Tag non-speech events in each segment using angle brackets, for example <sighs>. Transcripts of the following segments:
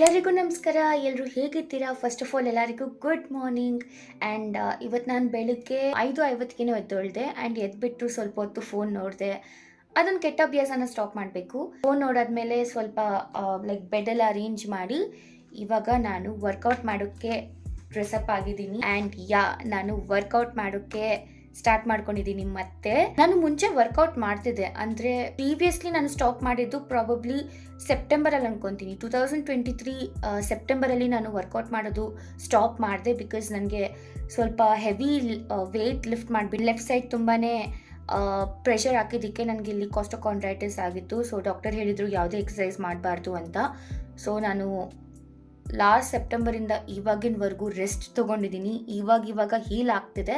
ಎಲ್ಲರಿಗೂ ನಮಸ್ಕಾರ. ಎಲ್ಲರೂ ಹೇಗಿದ್ದೀರಾ? ಫಸ್ಟ್ ಆಫ್ ಆಲ್ ಎಲ್ಲರಿಗೂ ಗುಡ್ ಮಾರ್ನಿಂಗ್ ಆ್ಯಂಡ್ ಇವತ್ತು ನಾನು ಬೆಳಿಗ್ಗೆ ಐದು ಐವತ್ತಿಗೇನೋ ಎದ್ದೊಳ್ದೆ ಆ್ಯಂಡ್ ಎದ್ಬಿಟ್ಟು ಸ್ವಲ್ಪ ಹೊತ್ತು ಫೋನ್ ನೋಡಿದೆ. ಅದೊಂದು ಕೆಟ್ಟ ಅಭ್ಯಾಸನ ಸ್ಟಾಪ್ ಮಾಡಬೇಕು. ಫೋನ್ ನೋಡಾದ್ಮೇಲೆ ಸ್ವಲ್ಪ ಲೈಕ್ ಬೆಡೆಲ್ಲ ಅರೇಂಜ್ ಮಾಡಿ ಇವಾಗ ನಾನು ವರ್ಕೌಟ್ ಮಾಡೋಕ್ಕೆ ಡ್ರೆಸ್ಅಪ್ ಆಗಿದ್ದೀನಿ. ಆ್ಯಂಡ್ ಯಾ ನಾನು ವರ್ಕೌಟ್ ಮಾಡೋಕ್ಕೆ ಸ್ಟಾರ್ಟ್ ಮಾಡ್ಕೊಂಡಿದ್ದೀನಿ ಮತ್ತೆ. ನಾನು ಮುಂಚೆ ವರ್ಕೌಟ್ ಮಾಡ್ತಿದ್ದೆ. ಅಂದರೆ ಪ್ರೀವಿಯಸ್ಲಿ ನಾನು ಸ್ಟಾಪ್ ಮಾಡಿದ್ದು ಪ್ರಾಬಬ್ಲಿ ಸೆಪ್ಟೆಂಬರಲ್ಲಿ ಅನ್ಕೊಂತೀನಿ. ಟೂ ತೌಸಂಡ್ ಟ್ವೆಂಟಿ ತ್ರೀ ಸೆಪ್ಟೆಂಬರಲ್ಲಿ ನಾನು ವರ್ಕೌಟ್ ಮಾಡೋದು ಸ್ಟಾಪ್ ಮಾಡಿದೆ ಬಿಕಾಸ್ ನನಗೆ ಸ್ವಲ್ಪ ಹೆವಿ ವೇಟ್ ಲಿಫ್ಟ್ ಮಾಡಿಬಿಟ್ಟು ಲೆಫ್ಟ್ ಸೈಡ್ ತುಂಬಾ ಪ್ರೆಷರ್ ಹಾಕಿದ್ದಕ್ಕೆ ನನಗೆ ಇಲ್ಲಿ ಕಾಸ್ಟೋಕಾಂಡ್ರೈಟಿಸ್ ಆಗಿತ್ತು. ಸೊ ಡಾಕ್ಟರ್ ಹೇಳಿದರು ಯಾವುದೇ ಎಕ್ಸಸೈಸ್ ಮಾಡಬಾರ್ದು ಅಂತ. ಸೊ ನಾನು ಲಾಸ್ಟ್ ಸೆಪ್ಟೆಂಬರಿಂದ ಇವಾಗಿನವರೆಗೂ ರೆಸ್ಟ್ ತೊಗೊಂಡಿದ್ದೀನಿ ಇವಾಗ ಇವಾಗ ಹೀಲ್ ಆಗ್ತಿದೆ.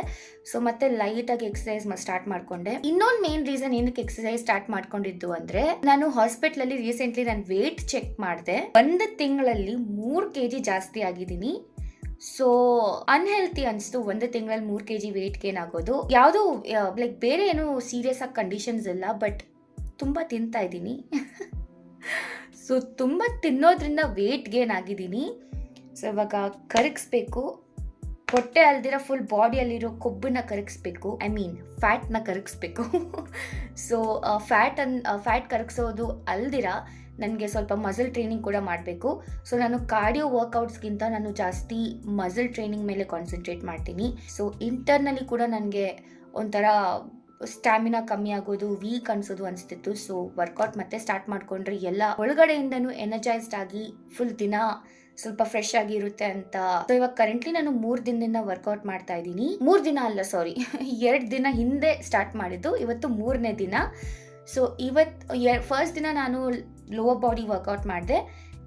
ಸೊ ಮತ್ತೆ ಲೈಟಾಗಿ ಎಕ್ಸಸೈಸ್ ಸ್ಟಾರ್ಟ್ ಮಾಡ್ಕೊಂಡೆ. ಇನ್ನೊಂದು ಮೇನ್ ರೀಸನ್ ಏನಕ್ಕೆ ಎಕ್ಸಸೈಸ್ ಸ್ಟಾರ್ಟ್ ಮಾಡ್ಕೊಂಡಿದ್ದು ಅಂದ್ರೆ, ನಾನು ಹಾಸ್ಪಿಟ್ಲಲ್ಲಿ ರೀಸೆಂಟ್ಲಿ ನಾನು ವೇಟ್ ಚೆಕ್ ಮಾಡಿದೆ. ಒಂದು ತಿಂಗಳಲ್ಲಿ ಮೂರು ಕೆ ಜಿ ಜಾಸ್ತಿ ಆಗಿದ್ದೀನಿ ಸೊ ಅನ್ಹೆಲ್ತಿ ಅನಿಸ್ತು. ಒಂದು ತಿಂಗಳಲ್ಲಿ ಮೂರು ಕೆ ಜಿ ವೇಟ್ ಗೇನ್ ಆಗೋದು. ಯಾವುದೋ ಲೈಕ್ ಬೇರೆ ಏನು ಸೀರಿಯಸ್ ಆಗಿ ಕಂಡೀಷನ್ಸ್ ಇಲ್ಲ ಬಟ್ ತುಂಬ ತಿಂತಾ ಇದ್ದೀನಿ <laughs> ಸೊ ತುಂಬ ತಿನ್ನೋದ್ರಿಂದ ವೇಟ್ ಗೇನ್ ಆಗಿದ್ದೀನಿ. ಸೊ ಇವಾಗ ಕರಗಿಸ್ಬೇಕು. ಹೊಟ್ಟೆ ಅಲ್ದಿರೋ ಫುಲ್ ಬಾಡಿಯಲ್ಲಿರೋ ಕೊಬ್ಬನ್ನ ಕರಗಿಸ್ಬೇಕು. ಐ ಮೀನ್ ಫ್ಯಾಟ್ನ ಕರಗಿಸ್ಬೇಕು. <laughs> ಸೊ ಫ್ಯಾಟ್ ಅನ್ ಫ್ಯಾಟ್ ಕರಗಿಸೋದು ಅಲ್ದಿರ ನನಗೆ ಸ್ವಲ್ಪ ಮಸಲ್ ಟ್ರೈನಿಂಗ್ ಕೂಡ ಮಾಡಬೇಕು. ಸೊ ನಾನು ಕಾರ್ಡಿಯೋ ವರ್ಕೌಟ್ಸ್ಗಿಂತ ನಾನು ಜಾಸ್ತಿ ಮಸಲ್ ಟ್ರೈನಿಂಗ್ ಮೇಲೆ ಕಾನ್ಸಂಟ್ರೇಟ್ ಮಾಡ್ತೀನಿ. ಸೊ ಇಂಟರ್ನಲಿ ಕೂಡ ನನಗೆ ಒಂಥರ ಸ್ಟ್ಯಾಮಿನಾ ಕಮ್ಮಿ ಆಗೋದು ವೀಕ್ ಅನ್ಸೋದು ಅನಿಸ್ತಿತ್ತು. ಸೊ ವರ್ಕೌಟ್ ಮತ್ತೆ ಸ್ಟಾರ್ಟ್ ಮಾಡಿಕೊಂಡ್ರೆ ಎಲ್ಲ ಒಳಗಡೆಯಿಂದನೂ ಎನರ್ಜೈಸ್ಡ್ ಆಗಿ ಫುಲ್ ದಿನ ಸ್ವಲ್ಪ ಫ್ರೆಶ್ ಆಗಿರುತ್ತೆ ಅಂತ. ಸೊ ಇವಾಗ ಕರೆಂಟ್ಲಿ ನಾನು ಮೂರ್ ದಿನದಿಂದ ವರ್ಕೌಟ್ ಮಾಡ್ತಾ ಇದ್ದೀನಿ. ಮೂರ್ ದಿನ ಅಲ್ಲ ಸಾರಿ <laughs> ಎರಡು ದಿನ ಹಿಂದೆ ಸ್ಟಾರ್ಟ್ ಮಾಡಿದ್ದು. ಇವತ್ತು ಮೂರನೇ ದಿನ. ಸೊ ಇವತ್ತು ಫಸ್ಟ್ ದಿನ ನಾನು ಲೋವರ್ ಬಾಡಿ ವರ್ಕೌಟ್ ಮಾಡಿದೆ.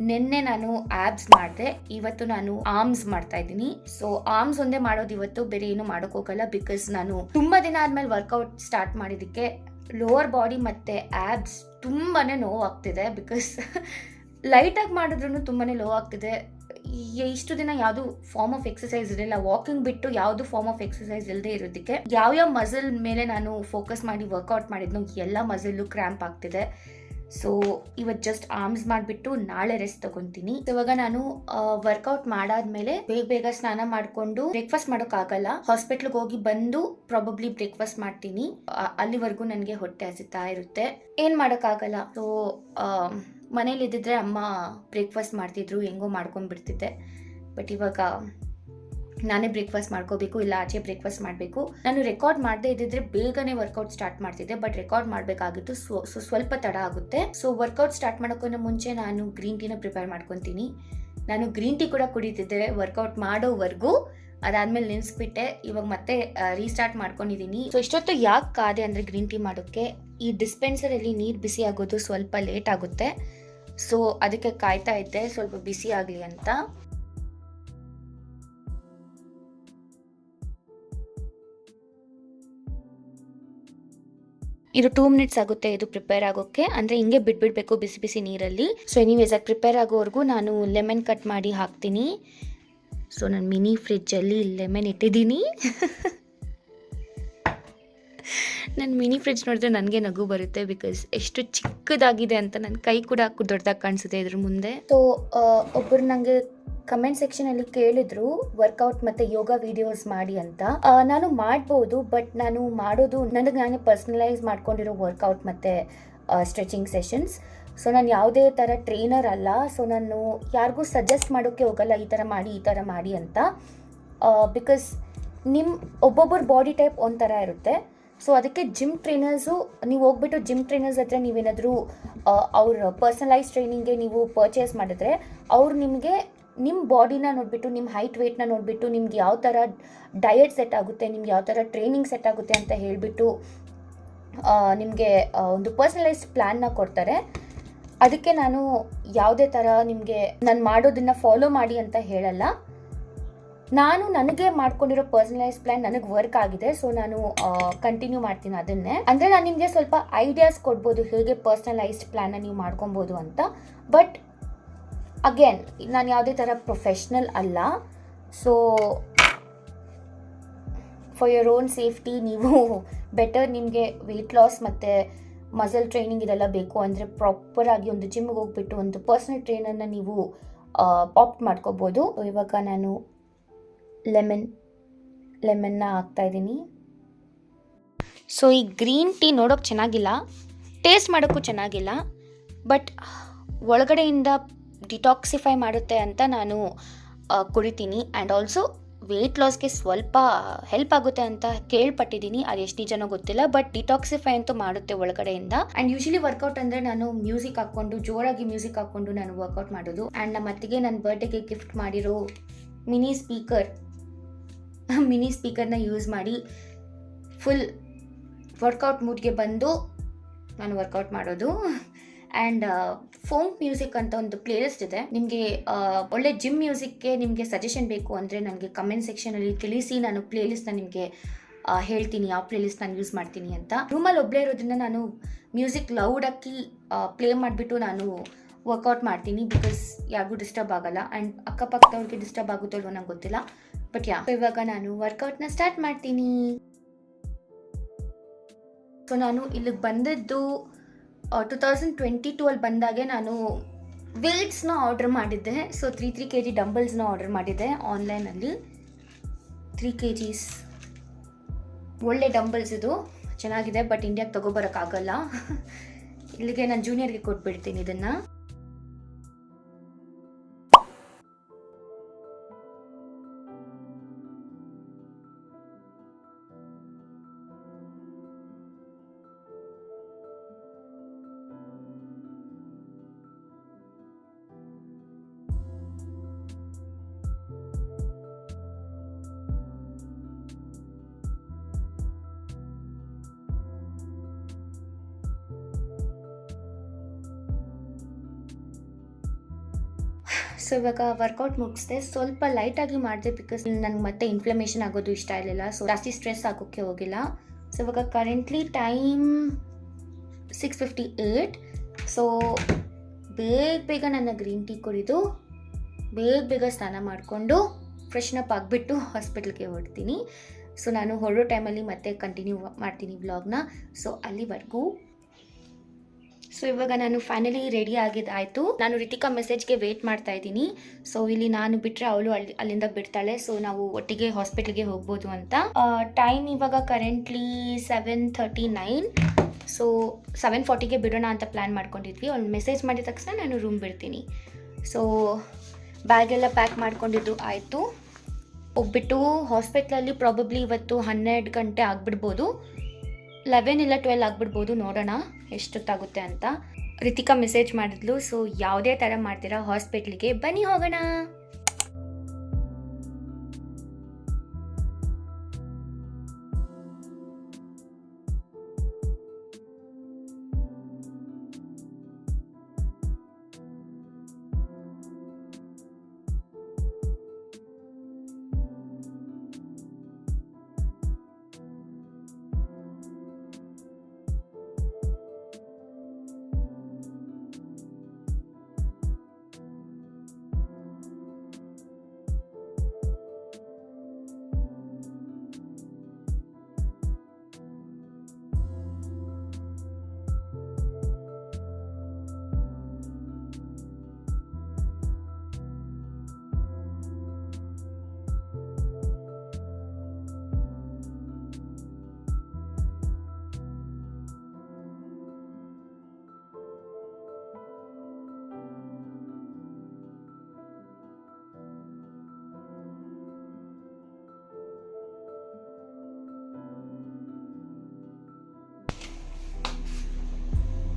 ನಿನ್ನೆ ನಾನು ಆಬ್ಸ್ ಮಾಡಿದೆ, ಇವತ್ತು ನಾನು ಆರ್ಮ್ಸ್ ಮಾಡ್ತಾ ಇದ್ದೀನಿ. ಸೊ ಆರ್ಮ್ಸ್ ಒಂದೇ ಮಾಡೋದು ಇವತ್ತು ಬೇರೆ ಏನು ಮಾಡೋಕ್ ಹೋಗಲ್ಲ ಬಿಕಾಸ್ ನಾನು ತುಂಬಾ ದಿನ ಆದ್ಮೇಲೆ ವರ್ಕೌಟ್ ಸ್ಟಾರ್ಟ್ ಮಾಡಿದಕ್ಕೆ ಲೋವರ್ ಬಾಡಿ ಮತ್ತೆ ಆಬ್ಸ್ ತುಂಬಾನೇ ನೋವಾಗ್ತಿದೆ ಬಿಕಾಸ್ ಲೈಟಾಗಿ ಮಾಡಿದ್ರು ತುಂಬಾನೇ ಲೋ ಆಗ್ತಿದೆ ಇಷ್ಟು ದಿನ ಯಾವುದು ಫಾರ್ಮ್ ಆಫ್ ಎಕ್ಸಸೈಸ್ ಇರಲಿಲ್ಲ. ವಾಕಿಂಗ್ ಬಿಟ್ಟು ಯಾವುದು ಫಾರ್ಮ್ ಆಫ್ ಎಕ್ಸಸೈಸ್ ಇಲ್ಲದೆ ಇರೋದಕ್ಕೆ ಯಾವ ಯಾವ ಮಸಲ್ ಮೇಲೆ ನಾನು ಫೋಕಸ್ ಮಾಡಿ ವರ್ಕೌಟ್ ಮಾಡಿದ್ನೋ ಎಲ್ಲ ಮಸಲ್ಲು ಕ್ರ್ಯಾಂಪ್ ಆಗ್ತಿದೆ. ಸೊ ಇವತ್ತು ಜಸ್ಟ್ ಆರ್ಮ್ಸ್ ಮಾಡಿಬಿಟ್ಟು ನಾಳೆ ರೆಸ್ಟ್ ತಗೊಂತೀನಿ. ಇವಾಗ ನಾನು ವರ್ಕೌಟ್ ಮಾಡಾದ್ಮೇಲೆ ಬೇಗ ಬೇಗ ಸ್ನಾನ ಮಾಡಿಕೊಂಡು ಬ್ರೇಕ್ಫಾಸ್ಟ್ ಮಾಡೋಕ್ಕಾಗಲ್ಲ. ಹಾಸ್ಪಿಟ್ಲ್ಗೆ ಹೋಗಿ ಬಂದು ಪ್ರಾಬಬ್ಲಿ ಬ್ರೇಕ್ಫಾಸ್ಟ್ ಮಾಡ್ತೀನಿ. ಅಲ್ಲಿವರೆಗೂ ನನಗೆ ಹೊಟ್ಟೆ ಹಸಿತಾ ಇರುತ್ತೆ. ಏನು ಮಾಡೋಕ್ಕಾಗಲ್ಲ. ಸೊ ಮನೇಲಿ ಇದ್ದಿದ್ರೆ ಅಮ್ಮ ಬ್ರೇಕ್ಫಾಸ್ಟ್ ಮಾಡ್ತಿದ್ರು, ಹೆಂಗೋ ಮಾಡ್ಕೊಂಡ್ಬಿಡ್ತಿದ್ದೆ. ಬಟ್ ಇವಾಗ ನಾನೇ ಬ್ರೇಕ್ಫಾಸ್ಟ್ ಮಾಡ್ಕೋಬೇಕು, ಇಲ್ಲ ಆಚೆ ಬ್ರೇಕ್ಫಾಸ್ಟ್ ಮಾಡಬೇಕು. ನಾನು ರೆಕಾರ್ಡ್ ಮಾಡದೇ ಇದ್ದಿದ್ರೆ ಬೇಗನೆ ವರ್ಕೌಟ್ ಸ್ಟಾರ್ಟ್ ಮಾಡ್ತಿದ್ದೆ ಬಟ್ ರೆಕಾರ್ಡ್ ಮಾಡಬೇಕಾಗಿತ್ತು ಸೊ ಸ್ವಲ್ಪ ತಡ ಆಗುತ್ತೆ. ಸೊ ವರ್ಕೌಟ್ ಸ್ಟಾರ್ಟ್ ಮಾಡೋಕ್ಕಿಂತ ಮುಂಚೆ ನಾನು ಗ್ರೀನ್ ಟೀನ ಪ್ರಿಪೇರ್ ಮಾಡ್ಕೊತೀನಿ. ನಾನು ಗ್ರೀನ್ ಟೀ ಕೂಡ ಕುಡಿತಿದ್ದೆ ವರ್ಕೌಟ್ ಮಾಡೋವರೆಗೂ. ಅದಾದ್ಮೇಲೆ ನೆನ್ಸ್ಬಿಟ್ಟೆ, ಇವಾಗ ಮತ್ತೆ ರೀಸ್ಟಾರ್ಟ್ ಮಾಡ್ಕೊಂಡಿದ್ದೀನಿ ಸೊ ಇಷ್ಟೊತ್ತು ಯಾಕೆ ಕಾದೆ ಅಂದರೆ ಗ್ರೀನ್ ಟೀ ಮಾಡೋಕ್ಕೆ? ಈ ಡಿಸ್ಪೆನ್ಸರಲ್ಲಿ ನೀರು ಬಿಸಿ ಆಗೋದು ಸ್ವಲ್ಪ ಲೇಟ್ ಆಗುತ್ತೆ. ಸೊ ಅದಕ್ಕೆ ಕಾಯ್ತಾ ಇದ್ದೆ, ಸ್ವಲ್ಪ ಬಿಸಿ ಆಗಲಿ ಅಂತ. ಇದು ಟೂ ಮಿನಿಟ್ಸ್ ಆಗುತ್ತೆ ಇದು ಪ್ರಿಪೇರ್ ಆಗೋಕ್ಕೆ. ಅಂದರೆ ಹಿಂಗೆ ಬಿಟ್ಬಿಡ್ಬೇಕು ಬಿಸಿ ಬಿಸಿ ನೀರಲ್ಲಿ. ಸೊ ಎನಿವೇಸ್ ಅದು ಪ್ರಿಪೇರ್ ಆಗೋವರೆಗೂ ನಾನು ಲೆಮನ್ ಕಟ್ ಮಾಡಿ ಹಾಕ್ತೀನಿ. ಸೊ ನಾನು ಮಿನಿ ಫ್ರಿಜ್ಜಲ್ಲಿ ಲೆಮನ್ ಇಟ್ಟಿದ್ದೀನಿ. <laughs> ನನ್ನ ಮಿನಿ ಫ್ರಿಜ್ ನೋಡಿದ್ರೆ ನನಗೆ ನಗು ಬರುತ್ತೆ ಬಿಕಾಸ್ ಎಷ್ಟು ಚಿಕ್ಕದಾಗಿದೆ ಅಂತ ನನ್ನ ಕೈ ಕೂಡ ದೊಡ್ಡದಾಗಿ ಕಾಣಿಸುತ್ತೆ ಇದ್ರ ಮುಂದೆ. ಸೊ ಒಬ್ಬರು ನನಗೆ ಕಮೆಂಟ್ ಸೆಕ್ಷನಲ್ಲಿ ಕೇಳಿದ್ರು ವರ್ಕೌಟ್ ಮತ್ತೆ ಯೋಗ ವಿಡಿಯೋಸ್ ಮಾಡಿ ಅಂತ. ನಾನು ಮಾಡ್ಬೋದು ಬಟ್ ನಾನು ಮಾಡೋದು ನನಗೆ ನಾನೇ ಪರ್ಸನಲೈಸ್ ಮಾಡ್ಕೊಂಡಿರೋ ವರ್ಕೌಟ್ ಮತ್ತೆ ಸ್ಟ್ರೆಚಿಂಗ್ ಸೆಷನ್ಸ್ ಸೊ ನಾನು ಯಾವುದೇ ಥರ ಟ್ರೈನರ್ ಅಲ್ಲ ಸೊ ನಾನು ಯಾರಿಗೂ ಸಜೆಸ್ಟ್ ಮಾಡೋಕ್ಕೆ ಹೋಗಲ್ಲ, ಈ ಥರ ಮಾಡಿ, ಈ ಥರ ಮಾಡಿ ಅಂತ. ಬಿಕಾಸ್ ನಿಮ್ಮ ಒಬ್ಬೊಬ್ಬರ ಬಾಡಿ ಟೈಪ್ ಒಂಥರ ಇರುತ್ತೆ. ಸೊ ಅದಕ್ಕೆ ಜಿಮ್ ಟ್ರೈನರ್ಸು ನೀವು ಹೋಗ್ಬಿಟ್ಟು ಜಿಮ್ ಟ್ರೈನರ್ಸ್ ಹತ್ರ ನೀವೇನಾದರೂ ಅವ್ರ ಪರ್ಸನಲೈಸ್ ಟ್ರೈನಿಂಗ್ಗೆ ನೀವು ಪರ್ಚೇಸ್ ಮಾಡಿದ್ರೆ, ಅವ್ರು ನಿಮಗೆ ನಿಮ್ಮ ಬಾಡಿನ ನೋಡಿಬಿಟ್ಟು ನಿಮ್ಮ ಹೈಟ್ ವೆಯ್ಟ್ನ ನೋಡಿಬಿಟ್ಟು, ನಿಮ್ಗೆ ಯಾವ ಥರ ಡಯಟ್ ಸೆಟ್ ಆಗುತ್ತೆ, ನಿಮ್ಗೆ ಯಾವ ಥರ ಟ್ರೈನಿಂಗ್ ಸೆಟ್ ಆಗುತ್ತೆ ಅಂತ ಹೇಳಿಬಿಟ್ಟು ನಿಮಗೆ ಒಂದು ಪರ್ಸನಲೈಸ್ ಪ್ಲ್ಯಾನ್ನ ಕೊಡ್ತಾರೆ. ಅದಕ್ಕೆ ನಾನು ಯಾವುದೇ ಥರ ನಿಮಗೆ, ನಾನು ಮಾಡೋದನ್ನು ಫಾಲೋ ಮಾಡಿ ಅಂತ ಹೇಳಲ್ಲ. ನಾನು ನನಗೆ ಮಾಡ್ಕೊಂಡಿರೋ ಪರ್ಸನಲೈಸ್ ಪ್ಲಾನ್ ನನಗೆ ವರ್ಕ್ ಆಗಿದೆ ಸೊ ನಾನು ಕಂಟಿನ್ಯೂ ಮಾಡ್ತೀನಿ ಅದನ್ನೇ. ಅಂದರೆ ನಾನು ನಿಮಗೆ ಸ್ವಲ್ಪ ಐಡಿಯಾಸ್ ಕೊಡ್ಬೋದು, ಹೇಗೆ ಪರ್ಸನಲೈಸ್ಡ್ ಪ್ಲ್ಯಾನ್ನ ನೀವು ಮಾಡ್ಕೊಬೋದು ಅಂತ. ಬಟ್ ಅಗೇನ್ ನಾನು ಯಾವುದೇ ಥರ ಪ್ರೊಫೆಷ್ನಲ್ ಅಲ್ಲ. So for your own safety ನೀವು ಬೆಟರ್ ನಿಮಗೆ ವೆಯ್ಟ್ ಲಾಸ್ ಮತ್ತು ಮಸಲ್ ಟ್ರೈನಿಂಗ್ ಇದೆಲ್ಲ ಬೇಕು ಅಂದರೆ ಪ್ರಾಪರಾಗಿ ಒಂದು ಜಿಮ್ಗೆ ಹೋಗ್ಬಿಟ್ಟು ಒಂದು ಪರ್ಸ್ನಲ್ ಟ್ರೈನರ್ನ ನೀವು ಆಪ್ಟ್ ಮಾಡ್ಕೋಬೋದು. ಇವಾಗ ನಾನು ಲೆಮನ್ ಲೆಮನ್ನ ಹಾಕ್ತಾಯಿದ್ದೀನಿ ಸೊ ಈ ಗ್ರೀನ್ ಟೀ ನೋಡೋಕ್ಕೆ ಚೆನ್ನಾಗಿಲ್ಲ ಟೇಸ್ಟ್ ಮಾಡೋಕ್ಕೂ ಚೆನ್ನಾಗಿಲ್ಲ ಬಟ್ ಒಳಗಡೆಯಿಂದ ಡಿಟಾಕ್ಸಿಫೈ ಮಾಡುತ್ತೆ ಅಂತ ನಾನು ಕುಡಿತೀನಿ. ಆ್ಯಂಡ್ ಆಲ್ಸೋ ವೆಯ್ಟ್ ಲಾಸ್ಗೆ ಸ್ವಲ್ಪ ಹೆಲ್ಪ್ ಆಗುತ್ತೆ ಅಂತ ಕೇಳ್ಪಟ್ಟಿದ್ದೀನಿ. ಅದು ಎಷ್ಟು ನಿಜನೋ ಗೊತ್ತಿಲ್ಲ ಬಟ್ ಡಿಟಾಕ್ಸಿಫೈ ಅಂತೂ ಮಾಡುತ್ತೆ ಒಳಗಡೆಯಿಂದ. ಆ್ಯಂಡ್ ಯೂಶಲಿ ವರ್ಕೌಟ್ ಅಂದರೆ ನಾನು ಮ್ಯೂಸಿಕ್ ಹಾಕ್ಕೊಂಡು, ಜೋರಾಗಿ ಮ್ಯೂಸಿಕ್ ಹಾಕ್ಕೊಂಡು ನಾನು ವರ್ಕೌಟ್ ಮಾಡೋದು. ಆ್ಯಂಡ್ ನಮ್ಮ ಅತ್ತಿಗೆ ನನ್ನ ಬರ್ಡೇಗೆ ಗಿಫ್ಟ್ ಮಾಡಿರೋ ಮಿನಿ ಸ್ಪೀಕರ್ <laughs> ಮಿನಿ ಸ್ಪೀಕರ್ನ ಯೂಸ್ ಮಾಡಿ ಫುಲ್ ವರ್ಕೌಟ್ ಮೂಡ್ಗೆ ಬಂದು ನಾನು ವರ್ಕೌಟ್ ಮಾಡೋದು. ಆ್ಯಂಡ್ ಫೋಂಕ್ ಮ್ಯೂಸಿಕ್ ಅಂತ ಒಂದು ಪ್ಲೇಲಿಸ್ಟ್ ಇದೆ. ನಿಮಗೆ ಒಳ್ಳೆ ಜಿಮ್ ಮ್ಯೂಸಿಕ್ಗೆ ನಿಮಗೆ ಸಜೆಷನ್ ಬೇಕು ಅಂದರೆ ನನಗೆ ಕಮೆಂಟ್ ಸೆಕ್ಷನಲ್ಲಿ ತಿಳಿಸಿ ನಾನು ಪ್ಲೇಲಿಸ್ಟ್ನ ನಿಮಗೆ ಹೇಳ್ತೀನಿ. ಯಾವ ಪ್ಲೇಲಿಸ್ಟ್ ನಾನು ಯೂಸ್ ಮಾಡ್ತೀನಿ ಅಂತ. ರೂಮಲ್ಲಿ ಒಬ್ಬಳೇ ಇರೋದ್ರಿಂದ ನಾನು ಮ್ಯೂಸಿಕ್ ಲೌಡ್ ಹಾಕಿ ಪ್ಲೇ ಮಾಡಿಬಿಟ್ಟು ನಾನು ವರ್ಕೌಟ್ ಮಾಡ್ತೀನಿ. ಬಿಕಾಸ್ ಯಾರಿಗೂ ಡಿಸ್ಟರ್ಬ್ ಆಗಲ್ಲ. ಆ್ಯಂಡ್ ಅಕ್ಕಪಕ್ಕದವ್ರಿಗೆ ಡಿಸ್ಟರ್ಬ್ ಆಗುತ್ತೋ ಇಲ್ವೋ ನಂಗೆ ಗೊತ್ತಿಲ್ಲ. ಬಟ್ ಯಾ ಇವಾಗ ನಾನು ವರ್ಕೌಟ್ನ ಸ್ಟಾರ್ಟ್ ಮಾಡ್ತೀನಿ. ಸೊ ನಾನು ಇಲ್ಲಿಗೆ ಬಂದದ್ದು ಟು ತೌಸಂಡ್ ಟ್ವೆಂಟಿ ಟೂ ಅಲ್ಲಿ ಬಂದಾಗೆ ನಾನು ವೇಟ್ಸ್ನ ಆರ್ಡರ್ ಮಾಡಿದ್ದೆ. So three three K G ಡಂಬಲ್ಸ್ನ order ಮಾಡಿದ್ದೆ ಆನ್ಲೈನಲ್ಲಿ ತ್ರೀ ಕೆ ಜೀಸ್ ಒಳ್ಳೆ ಡಂಬಲ್ಸ್ ಇದು. ಚೆನ್ನಾಗಿದೆ ಬಟ್ ಇಂಡಿಯಾಗೆ ತೊಗೊಬರೋಕ್ಕಾಗಲ್ಲ ಇಲ್ಲಿಗೆ ನಾನು ಜೂನಿಯರ್ಗೆ ಕೊಟ್ಬಿಡ್ತೀನಿ ಇದನ್ನು. ಇವಾಗ ವರ್ಕೌಟ್ ಮುಗಿಸ್ದೆ. ಸ್ವಲ್ಪ ಲೈಟಾಗಿ ಮಾಡಿದೆ ಬಿಕಾಸ್ ನನಗೆ ಮತ್ತೆ ಇನ್ಫ್ಲಮೇಷನ್ ಆಗೋದು ಇಷ್ಟ ಇರಲಿಲ್ಲ. ಸೊ ಜಾಸ್ತಿ ಸ್ಟ್ರೆಸ್ ಆಗೋಕ್ಕೆ ಹೋಗಿಲ್ಲ. ಸೊ ಇವಾಗ currently time six fifty eight so ಬೇಗ ಬೇಗ ನನ್ನ ಗ್ರೀನ್ ಟೀ ಕುಡಿದು ಬೇಗ ಬೇಗ ಸ್ನಾನ ಮಾಡಿಕೊಂಡು ಫ್ರೆಶ್ನಪ್ ಆಗಿಬಿಟ್ಟು ಹಾಸ್ಪಿಟ್ಲ್ಗೆ ಹೊರಡ್ತೀನಿ. ಸೊ ನಾನು ಹೊರಡೋ ಟೈಮಲ್ಲಿ ಮತ್ತೆ ಕಂಟಿನ್ಯೂ ಮಾಡ್ತೀನಿ ವ್ಲಾಗ್ನ ಸೊ ಅಲ್ಲಿವರೆಗೂ ಸೊ ಇವಾಗ ನಾನು ಫೈನಲಿ ರೆಡಿ ಆಗಿದ್ದಾಯಿತು ನಾನು ರಿತಿಕಾ ಮೆಸೇಜ್ಗೆ ವೇಟ್ ಮಾಡ್ತಾ ಇದ್ದೀನಿ. ಸೊ ಇಲ್ಲಿ ನಾನು ಬಿಟ್ಟರೆ ಅವಳು ಅಲ್ಲಿ, ಅಲ್ಲಿಂದ ಬಿಡ್ತಾಳೆ. ಸೊ ನಾವು ಒಟ್ಟಿಗೆ ಹಾಸ್ಪಿಟ್ಲಿಗೆ ಹೋಗ್ಬೋದು ಅಂತ. ಟೈಮ್ ಇವಾಗ currently seven thirty nine so seven ಫಾರ್ಟಿಗೆ ಬಿಡೋಣ ಅಂತ ಪ್ಲ್ಯಾನ್ ಮಾಡ್ಕೊಂಡಿದ್ವಿ. ಅವ್ಳು ಮೆಸೇಜ್ ಮಾಡಿದ ತಕ್ಷಣ ನಾನು ರೂಮ್ ಬಿಡ್ತೀನಿ. ಸೊ ಬ್ಯಾಗೆಲ್ಲ ಪ್ಯಾಕ್ ಮಾಡ್ಕೊಂಡಿದ್ದು ಆಯಿತು. ಒಬ್ಬಿಟ್ಟು ಹಾಸ್ಪಿಟ್ಲಲ್ಲಿ ಪ್ರಾಬಬ್ಲಿ ಇವತ್ತು ಹನ್ನೆರಡು ಗಂಟೆ ಆಗಿಬಿಡ್ಬೋದು. ಲೆವೆನ್ ಇಲ್ಲ ಟ್ವೆಲ್ ಆಗಿಬಿಡ್ಬೋದು ನೋಡೋಣ. ಎಷ್ಟೊತ್ತಾಗುತ್ತೆ ಅಂತ. ರಿತಿಕಾ ಮೆಸೇಜ್ ಮಾಡಿದ್ಲು ಸೊ ಯಾವುದೇ ಥರ ಮಾಡ್ತೀರಾ ಹಾಸ್ಪಿಟ್ಲಿಗೆ ಬನ್ನಿ ಹೋಗೋಣ.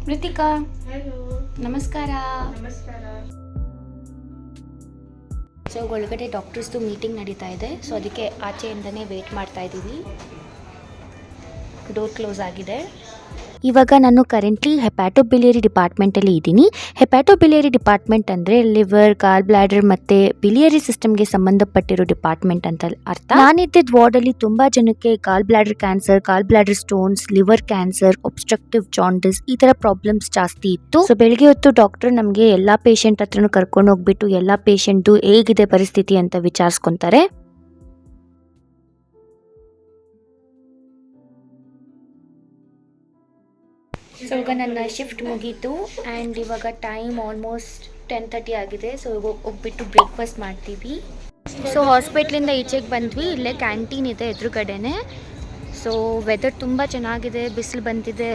ನಮಸ್ಕಾರ. ನಮಸ್ಕಾರ. ಸೊ ಒಳಗಡೆ ಡಾಕ್ಟರ್ಸ್ದು ಮೀಟಿಂಗ್ ನಡೀತಾ ಇದೆ. ಸೊ ಅದಕ್ಕೆ ಆಚೆಯಿಂದನೇ ವೇಟ್ ಮಾಡ್ತಾ ಇದ್ದೀವಿ. ಡೋರ್ ಕ್ಲೋಸ್ ಆಗಿದೆ. ಇವಾಗ ನಾನು ಕರೆಂಟ್ಲಿ ಹೆಪ್ಯಾಟೋಬಿಲಿಯರಿ ಡಿಪಾರ್ಟ್ಮೆಂಟಲ್ಲಿ ಇದ್ದೀನಿ. ಹೆಪ್ಯಾಟೋಬಿಲಿಯರಿ ಡಿಪಾರ್ಟ್ಮೆಂಟ್ ಅಂದರೆ ಲಿವರ್ ಗಾಲ್ ಬ್ಲಾಡರ್ ಮತ್ತು ಬಿಲಿಯರಿ ಸಿಸ್ಟಮ್ಗೆ ಸಂಬಂಧಪಟ್ಟಿರೋ ಡಿಪಾರ್ಟ್ಮೆಂಟ್ ಅಂತ ಅರ್ಥ. ನಾನಿದ್ದಿದ್ದ ವಾರ್ಡಲ್ಲಿ ತುಂಬ ಜನಕ್ಕೆ gall bladder cancer gall bladder stones liver cancer obstructive jaundice ಈ ಥರ ಪ್ರಾಬ್ಲಮ್ಸ್ ಜಾಸ್ತಿ ಇತ್ತು. ಸೊ ಬೆಳಗ್ಗೆ ಹೊತ್ತು ಡಾಕ್ಟರ್ ನಮಗೆ ಎಲ್ಲ ಪೇಷಂಟ್ ಹತ್ರನೂ ಕರ್ಕೊಂಡು ಹೋಗ್ಬಿಟ್ಟು ಎಲ್ಲ ಪೇಷಂಟು ಹೇಗಿದೆ ಪರಿಸ್ಥಿತಿ ಅಂತ ವಿಚಾರಿಸ್ಕೊಂತಾರೆ. ಸೊ ಈಗ ನನ್ನ ಶಿಫ್ಟ್ ಮುಗೀತು ಆ್ಯಂಡ್ ಇವಾಗ ಟೈಮ್ ಆಲ್ಮೋಸ್ಟ್ ಟೆನ್ ತರ್ಟಿ ಆಗಿದೆ. ಸೊ ಇವಾಗ ಹೋಗ್ಬಿಟ್ಟು ಬ್ರೇಕ್ಫಾಸ್ಟ್ ಮಾಡ್ತೀವಿ. ಸೊ ಹಾಸ್ಪಿಟ್ಲಿಂದ ಈಚೆಗೆ ಬಂದ್ವಿ. ಇಲ್ಲೇ ಕ್ಯಾಂಟೀನ್ ಇದೆ ಎದುರುಗಡೆನೆ. ಸೊ ವೆದರ್ ತುಂಬ ಚೆನ್ನಾಗಿದೆ, ಬಿಸಿಲು ಬಂದಿದೆ.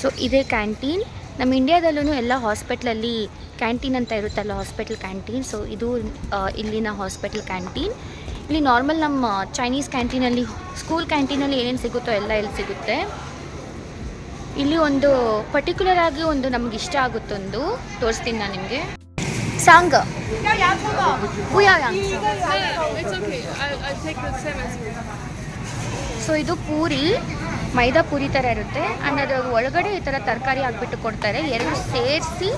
ಸೊ ಇದೇ ಕ್ಯಾಂಟೀನ್ ನಮ್ಮ ಇಂಡಿಯಾದಲ್ಲೂ ಎಲ್ಲ ಹಾಸ್ಪಿಟ್ಲಲ್ಲಿ ಕ್ಯಾಂಟೀನ್ ಅಂತ ಇರುತ್ತಲ್ಲ ಹಾಸ್ಪಿಟಲ್ ಕ್ಯಾಂಟೀನ್ ಸೊ ಇದು ಇಲ್ಲಿನ ಹಾಸ್ಪಿಟಲ್ ಕ್ಯಾಂಟೀನ್ ಇಲ್ಲಿ ನಾರ್ಮಲ್ ನಮ್ಮ ಚೈನೀಸ್ ಕ್ಯಾಂಟೀನಲ್ಲಿ ಸ್ಕೂಲ್ ಕ್ಯಾಂಟೀನಲ್ಲಿ ಏನೇನು ಸಿಗುತ್ತೋ ಎಲ್ಲ ಇಲ್ಲಿ ಸಿಗುತ್ತೆ. ಇಲ್ಲಿ ಒಂದು ಪರ್ಟಿಕ್ಯುಲರ್ ಆಗಿ ಒಂದು ನಮ್ಗೆ ಇಷ್ಟ ಆಗುತ್ತೊಂದು. ತೋರಿಸ್ತೀನಿ ನಾನು ನಿಮಗೆ. ಸಾಂಗ್. ಸೊ ಇದು ಪೂರಿ, ಮೈದಾ ಪೂರಿ ಥರ ಇರುತ್ತೆ. ಅಂಡ್ ಅದರ ಒಳಗಡೆ ಈ ಥರ ತರಕಾರಿ ಹಾಕ್ಬಿಟ್ಟು ಕೊಡ್ತಾರೆ. ಎರಡು ಸೇರಿಸಿ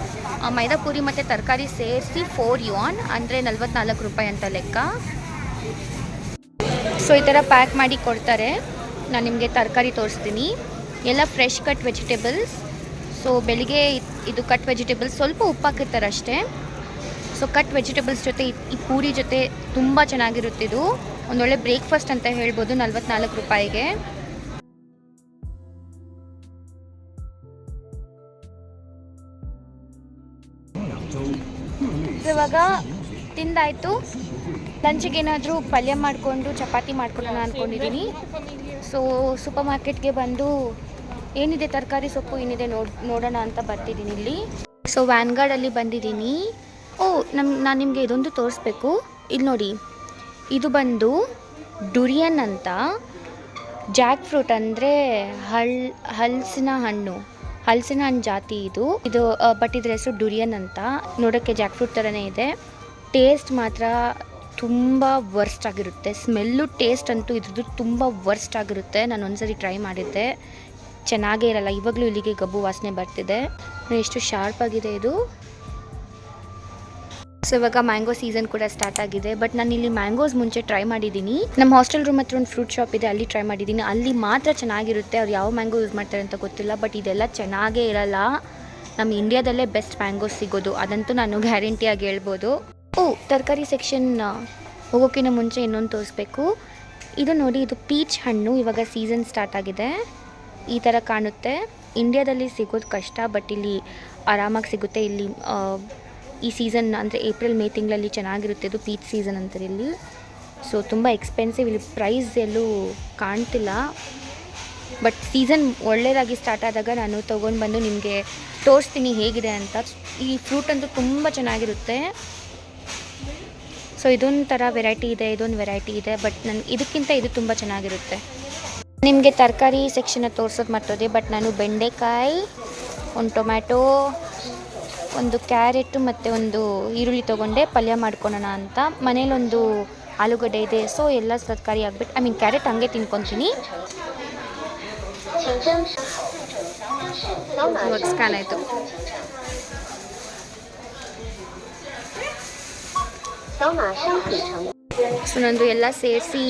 ಮೈದಾ ಪೂರಿ ಮತ್ತು ತರಕಾರಿ ಸೇರಿಸಿ ಫೋರ್ ಯುವಾನ್ ಅಂದರೆ ನಲ್ವತ್ನಾಲ್ಕು ರೂಪಾಯಿ ಅಂತ ಲೆಕ್ಕ. ಸೊ ಈ ಥರ ಪ್ಯಾಕ್ ಮಾಡಿ ಕೊಡ್ತಾರೆ. ನಾನು ನಿಮಗೆ ತರಕಾರಿ ತೋರಿಸ್ತೀನಿ. ಎಲ್ಲ ಫ್ರೆಶ್ ಕಟ್ ವೆಜಿಟೇಬಲ್ಸ್ ಸೊ ಬೆಳಿಗ್ಗೆ ಇದು ಕಟ್ ವೆಜಿಟೇಬಲ್ಸ್ ಸ್ವಲ್ಪ ಉಪ್ಪಾಕಿರ್ತಾರೆ ಅಷ್ಟೇ ಸೊ ಕಟ್ ವೆಜಿಟೇಬಲ್ಸ್ ಜೊತೆ ಈ- ಪೂರಿ ಜೊತೆ ತುಂಬ ಚೆನ್ನಾಗಿರುತ್ತೆ ಇದು. ಒಂದೊಳ್ಳೆ ಬ್ರೇಕ್ಫಾಸ್ಟ್ ಅಂತ ಹೇಳ್ಬೋದು ನಲ್ವತ್ನಾಲ್ಕು ರೂಪಾಯಿಗೆ. ಇವಾಗ ತಿಂದಾಯಿತು. ಲಂಚಿಗೆ ಏನಾದರೂ ಪಲ್ಯ ಮಾಡಿಕೊಂಡು, ಚಪಾತಿ ಮಾಡ್ಕೊಳ್ಳೋಣ ಅಂದ್ಕೊಂಡಿದ್ದೀನಿ ಸೊ ಸೂಪರ್ ಮಾರ್ಕೆಟ್ಗೆ ಬಂದು ಏನಿದೆ ತರಕಾರಿ ಸೊಪ್ಪು ಏನಿದೆ ನೋಡ್ ನೋಡೋಣ ಅಂತ ಬರ್ತಿದ್ದೀನಿ ಇಲ್ಲಿ. ಸೊ ವ್ಯಾನ್ಗಾರ್ಡಲ್ಲಿ ಬಂದಿದ್ದೀನಿ. ಓ, ನಮ್ ನಾನು ನಿಮಗೆ ಇದೊಂದು ತೋರಿಸ್ಬೇಕು. ಇಲ್ಲಿ ನೋಡಿ. ಇದು ಬಂದು ಡುರಿಯನ್ ಅಂತ. ಜಾಕ್ ಫ್ರೂಟ್ ಅಂದರೆ ಹಲ್ ಹಲಸಿನ ಹಣ್ಣು. ಹಲಸಿನ ಹಣ್ಣು ಜಾತಿ ಇದು. ಇದು ಬಟ್ ಇದ್ರ ಹೆಸರು ಡುರಿಯನ್ ಅಂತ. ನೋಡೋಕ್ಕೆ ಜಾಕ್ ಫ್ರೂಟ್ ಥರನೇ ಇದೆ. ಟೇಸ್ಟ್ ಮಾತ್ರ ತುಂಬ ವರ್ಸ್ಟ್ ಆಗಿರುತ್ತೆ. ಸ್ಮೆಲ್ಲು ಟೇಸ್ಟ್ ಅಂತೂ ಇದ್ರದ್ದು ತುಂಬ ವರ್ಸ್ಟ್ ಆಗಿರುತ್ತೆ. ನಾನು ಒಂದ್ಸರಿ ಟ್ರೈ ಮಾಡಿದ್ದೆ. ಚೆನ್ನಾಗೇ ಇರಲ್ಲ. ಇವಾಗಲೂ ಇಲ್ಲಿಗೆ ಗಬ್ಬು ವಾಸನೆ ಬರ್ತಿದೆ. ಎಷ್ಟು ಶಾರ್ಪ್ ಆಗಿದೆ ಇದು. ಸೊ ಇವಾಗ ಮ್ಯಾಂಗೋ ಸೀಸನ್ ಕೂಡ ಸ್ಟಾರ್ಟ್ ಆಗಿದೆ. ಬಟ್ ನಾನು ಇಲ್ಲಿ ಮ್ಯಾಂಗೋಸ್ ಮುಂಚೆ ಟ್ರೈ ಮಾಡಿದ್ದೀನಿ. ನಮ್ಮ ಹಾಸ್ಟೆಲ್ ರೂಮ್ ಹತ್ರ ಒಂದು ಫ್ರೂಟ್ ಶಾಪ್ ಇದೆ. ಅಲ್ಲಿ ಟ್ರೈ ಮಾಡಿದ್ದೀನಿ. ಅಲ್ಲಿ ಮಾತ್ರ ಚೆನ್ನಾಗಿರುತ್ತೆ. ಅವ್ರು ಯಾವ ಮ್ಯಾಂಗೋ ಯೂಸ್ ಮಾಡ್ತಾರೆ ಅಂತ ಗೊತ್ತಿಲ್ಲ. ಬಟ್ ಇದೆಲ್ಲ ಚೆನ್ನಾಗೇ ಇರಲ್ಲ. ನಮ್ಮ ಇಂಡಿಯಾದಲ್ಲೇ ಬೆಸ್ಟ್ ಮ್ಯಾಂಗೋಸ್ ಸಿಗೋದು. ಅದಂತೂ ನಾನು ಗ್ಯಾರಂಟಿಯಾಗಿ ಹೇಳ್ಬೋದು. ಓ, ತರಕಾರಿ ಸೆಕ್ಷನ್ ಹೋಗೋಕ್ಕಿಂತ ಮುಂಚೆ ಇನ್ನೊಂದು ತೋರಿಸ್ಬೇಕು. ಇದು ನೋಡಿ, ಇದು ಪೀಚ್ ಹಣ್ಣು. ಇವಾಗ ಸೀಸನ್ ಸ್ಟಾರ್ಟ್ ಆಗಿದೆ. ಈ ಥರ ಕಾಣುತ್ತೆ. ಇಂಡಿಯಾದಲ್ಲಿ ಸಿಗೋದು ಕಷ್ಟ ಬಟ್ ಇಲ್ಲಿ ಆರಾಮಾಗಿ ಸಿಗುತ್ತೆ. ಇಲ್ಲಿ ಈ ಸೀಸನ್ ಅಂದರೆ ಏಪ್ರಿಲ್ ಮೇ ತಿಂಗಳಲ್ಲಿ ಚೆನ್ನಾಗಿರುತ್ತೆ ಇದು ಪೀಚ್ ಸೀಸನ್ ಅಂತಾರೆ ಇಲ್ಲಿ. ಸೊ ತುಂಬ ಎಕ್ಸ್ಪೆನ್ಸಿವ್ ಇಲ್ಲಿ ಪ್ರೈಸ್ ಎಲ್ಲೂ ಕಾಣ್ತಿಲ್ಲ. ಬಟ್ ಸೀಸನ್ ಒಳ್ಳೆಯದಾಗಿ ಸ್ಟಾರ್ಟ್ ಆದಾಗ ನಾನು ತೊಗೊಂಡು ಬಂದು ನಿಮಗೆ ತೋರಿಸ್ತೀನಿ ಹೇಗಿದೆ ಅಂತ. ಈ ಫ್ರೂಟ್ ಅಂತೂ ತುಂಬ ಚೆನ್ನಾಗಿರುತ್ತೆ. ಸೊ ಇದೊಂದು ಥರ ವೆರೈಟಿ ಇದೆ, ಇದೊಂದು ವೆರೈಟಿ ಇದೆ ಬಟ್ ನನ್ನ ಇದಕ್ಕಿಂತ ಇದು ತುಂಬ ಚೆನ್ನಾಗಿರುತ್ತೆ. ನಿಮಗೆ ತರಕಾರಿ ಸೆಕ್ಷನ್ ತೋರಿಸೋದು ಮರ್ತೋದೆ ಬಟ್ ನಾನು ಬೆಂಡೆಕಾಯಿ, ಒಂದು ಟೊಮ್ಯಾಟೊ, ಒಂದು ಕ್ಯಾರೆಟು ಮತ್ತು ಒಂದು ಈರುಳ್ಳಿ ತೊಗೊಂಡೆ, ಪಲ್ಯ ಮಾಡ್ಕೊಳೋಣ ಅಂತ. ಮನೇಲೊಂದು ಆಲೂಗಡ್ಡೆ ಇದೆ ಸೊ ಎಲ್ಲ ತರಕಾರಿ ಆಗ್ಬಿಟ್ಟು ಐ ಮೀನ್ ಕ್ಯಾರೆಟ್ ಹಂಗೆ ತಿನ್ಕೊತೀನಿ. ಸ್ಕ್ಯಾನ್ ಆಯಿತು. ಸೊ ನಂದು ಎಲ್ಲ ಸೇರಿಸಿ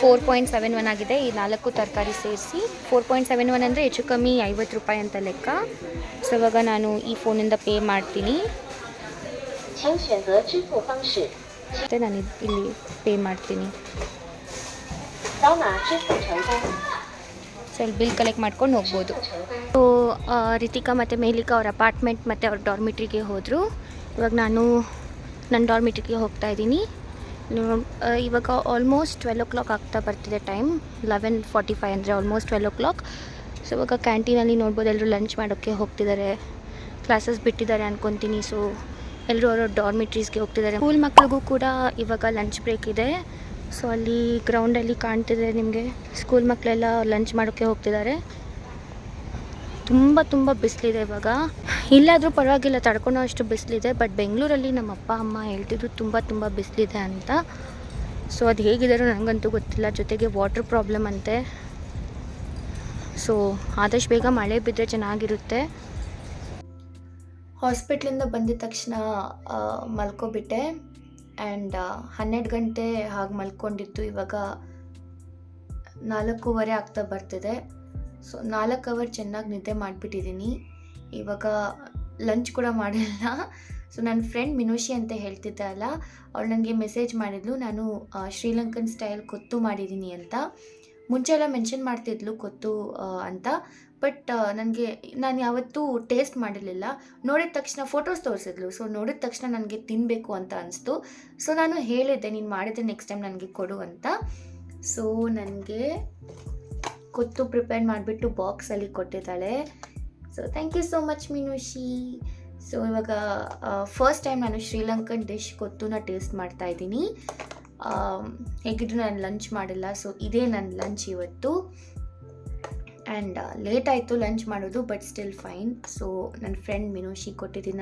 ಫೋರ್ ಪಾಯಿಂಟ್ ಸೆವೆನ್ ಒನ್ ಆಗಿದೆ. ಈ ನಾಲ್ಕು ತರಕಾರಿ ಸೇರಿಸಿ ಫೋರ್ ಪಾಯಿಂಟ್ ಸೆವೆನ್ ಒನ್ ಅಂದರೆ ಹೆಚ್ಚು ಕಮ್ಮಿ ಐವತ್ತು ರೂಪಾಯಿ ಅಂತ ಲೆಕ್ಕ. ಸೊ ಇವಾಗ ನಾನು ಈ ಫೋನಿಂದ ಪೇ ಮಾಡ್ತೀನಿ. ಮತ್ತೆ ನಾನು ಇಲ್ಲಿ ಪೇ ಮಾಡ್ತೀನಿ. ಸೊ ಇಲ್ಲಿ ಬಿಲ್ ಕಲೆಕ್ಟ್ ಮಾಡ್ಕೊಂಡು ಹೋಗ್ಬೋದು. ಸೊ ರಿತಿಕಾ ಮತ್ತು ಮೇಲಿಕಾ ಅವ್ರ ಅಪಾರ್ಟ್ಮೆಂಟ್ ಮತ್ತು ಅವ್ರ ಡಾರ್ಮಿಟ್ರಿಗೆ ಹೋದರು. ಇವಾಗ ನಾನು, ನನ್ನ ಡಾರ್ಮಿಟ್ರಿಗೆ ಹೋಗ್ತಾ ಇದ್ದೀನಿ. ಇವಾಗ ಆಲ್ಮೋಸ್ಟ್ ಟ್ವೆಲ್ ಓ ಕ್ಲಾಕ್ ಆಗ್ತಾ ಬರ್ತಿದೆ ಟೈಮ್ ಲೆವೆನ್ ಫಾರ್ಟಿ ಫೈವ್ ಅಂದರೆ almost twelve o'clock so ಇವಾಗ ಕ್ಯಾಂಟೀನಲ್ಲಿ ನೋಡ್ಬೋದು ಎಲ್ಲರೂ ಲಂಚ್ ಮಾಡೋಕ್ಕೆ ಹೋಗ್ತಿದ್ದಾರೆ ಕ್ಲಾಸಸ್ ಬಿಟ್ಟಿದ್ದಾರೆ ಅನ್ಕೊತೀನಿ. ಸೊ ಎಲ್ಲರೂ ಅವರು ಡಾರ್ಮಿಟ್ರೀಸ್ಗೆ ಹೋಗ್ತಿದ್ದಾರೆ ಸ್ಕೂಲ್ ಮಕ್ಕಳಿಗೂ ಕೂಡ ಇವಾಗ ಲಂಚ್ ಬ್ರೇಕ್ ಇದೆ. ಸೊ ಅಲ್ಲಿ ಗ್ರೌಂಡಲ್ಲಿ ಕಾಣ್ತಿದೆ ನಿಮಗೆ. ಸ್ಕೂಲ್ ಮಕ್ಕಳೆಲ್ಲ ಲಂಚ್ ಮಾಡೋಕ್ಕೆ ಹೋಗ್ತಿದ್ದಾರೆ ತುಂಬ ತುಂಬ ಬಿಸಿಲಿದೆ ಇವಾಗ. ಇಲ್ಲಾದರೂ ಪರವಾಗಿಲ್ಲ, ತಡ್ಕೊಳೋ ಅಷ್ಟು ಬಿಸಿಲಿದೆ ಬಟ್ ಬೆಂಗಳೂರಲ್ಲಿ ನಮ್ಮ ಅಪ್ಪ, ಅಮ್ಮ ಹೇಳ್ತಿದ್ರು ತುಂಬ ತುಂಬ ಬಿಸಿಲಿದೆ ಅಂತ. ಸೊ ಅದು ಹೇಗಿದಾರೋ ನನಗಂತೂ ಗೊತ್ತಿಲ್ಲ. ಜೊತೆಗೆ ವಾಟರ್ ಪ್ರಾಬ್ಲಮ್ ಅಂತೆ. ಸೊ ಆದಷ್ಟು ಬೇಗ ಮಳೆ ಬಿದ್ದರೆ ಚೆನ್ನಾಗಿರುತ್ತೆ. ಹಾಸ್ಪಿಟ್ಲಿಂದ ಬಂದಿದ ತಕ್ಷಣ ಮಲ್ಕೊಬಿಟ್ಟೆ. ಆ್ಯಂಡ್ ಹನ್ನೆರಡು ಗಂಟೆ ಹಾಗೆ ಮಲ್ಕೊಂಡಿತ್ತು ಇವಾಗ ನಾಲ್ಕೂವರೆ ಆಗ್ತಾ ಬರ್ತಿದೆ. ಸೊ ನಾಲ್ಕು ಅವರ್ ಚೆನ್ನಾಗಿ ನಿದ್ದೆ ಮಾಡಿಬಿಟ್ಟಿದ್ದೀನಿ ಇವಾಗ ಲಂಚ್ ಕೂಡ ಮಾಡಿಲ್ಲ. ಸೊ ನನ್ನ ಫ್ರೆಂಡ್ ಮಿನುಷಿ ಅಂತ ಹೇಳ್ತಿದ್ದೆ ಅಲ್ಲ ಅವಳು ನನಗೆ ಮೆಸೇಜ್ ಮಾಡಿದ್ಲು, ನಾನು ಶ್ರೀಲಂಕನ್ ಸ್ಟೈಲ್ ಕೊತ್ತು ಮಾಡಿದ್ದೀನಿ ಅಂತ. ಮುಂಚೆ ಎಲ್ಲ ಮೆನ್ಷನ್ ಮಾಡ್ತಿದ್ಲು ಕೊತ್ತು ಅಂತ. ಬಟ್ ನನಗೆ ನಾನು ಯಾವತ್ತೂ ಟೇಸ್ಟ್ ಮಾಡಿರಲಿಲ್ಲ. ನೋಡಿದ ತಕ್ಷಣ ಫೋಟೋಸ್ ತೋರಿಸಿದ್ಲು. ಸೊ ನೋಡಿದ ತಕ್ಷಣ ನನಗೆ ತಿನ್ನಬೇಕು ಅಂತ ಅನಿಸ್ತು. ಸೊ ನಾನು ಹೇಳಿದ್ದೆ, ನೀನು ಮಾಡಿದ್ರೆ ನೆಕ್ಸ್ಟ್ ಟೈಮ್ ನನಗೆ ಕೊಡು ಅಂತ. ಸೊ ನನಗೆ ಕೊತ್ತು ಪ್ರಿಪೇರ್ ಮಾಡಿಬಿಟ್ಟು ಬಾಕ್ಸಲ್ಲಿ ಕೊಟ್ಟಿದ್ದಾಳೆ. So thank you so much Meenushi so ಇವಾಗ ಫಸ್ಟ್ ಟೈಮ್ ನಾನು ಶ್ರೀಲಂಕನ್ ಡಿಶ್ ಕೊತ್ತುನ ಟೇಸ್ಟ್ ಮಾಡ್ತಾ ಇದ್ದೀನಿ. ಹೇಗಿದ್ರು ನಾನು ಲಂಚ್ ಮಾಡಿಲ್ಲ. ಸೊ ಇದೇ ನನ್ನ ಲಂಚ್ ಇವತ್ತು. ಆ್ಯಂಡ್ ಲೇಟ್ ಆಯಿತು ಲಂಚ್ ಮಾಡೋದು ಬಟ್ ಸ್ಟಿಲ್ ಫೈನ್ ಸೊ ನನ್ನ ಫ್ರೆಂಡ್ ಮೀನುಷಿ ಕೊಟ್ಟಿದ್ದೀನ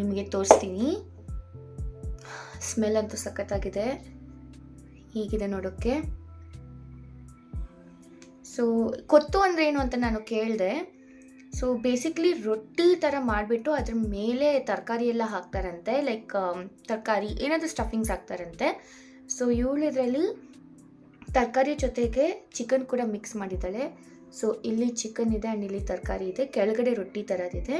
ನಿಮಗೆ ತೋರಿಸ್ತೀನಿ. ಸ್ಮೆಲ್ ಅಂತೂ ಸಖತ್ತಾಗಿದೆ. ಹೀಗಿದೆ ನೋಡೋಕ್ಕೆ? ಸೊ ಕೊತ್ತು ಅಂದರೆ ಏನು ಅಂತ ನಾನು ಕೇಳಿದೆ. ಸೊ ಬೇಸಿಕ್ಲಿ ರೊಟ್ಟಿ ಥರ ಮಾಡಿಬಿಟ್ಟು ಅದ್ರ ಮೇಲೆ ತರಕಾರಿ ಎಲ್ಲ ಹಾಕ್ತಾರಂತೆ. ಲೈಕ್ ತರಕಾರಿ, ಏನಾದರೂ ಸ್ಟಫಿಂಗ್ಸ್ ಹಾಕ್ತಾರಂತೆ. ಸೊ ಇವಳು ಇದರಲ್ಲಿ ತರಕಾರಿ ಜೊತೆಗೆ ಚಿಕನ್ ಕೂಡ ಮಿಕ್ಸ್ ಮಾಡಿದ್ದಾಳೆ. ಸೊ ಇಲ್ಲಿ ಚಿಕನ್ ಇದೆ ಆ್ಯಂಡ್ ಇಲ್ಲಿ ತರಕಾರಿ ಇದೆ. ಕೆಳಗಡೆ ರೊಟ್ಟಿ ಥರದಿದೆ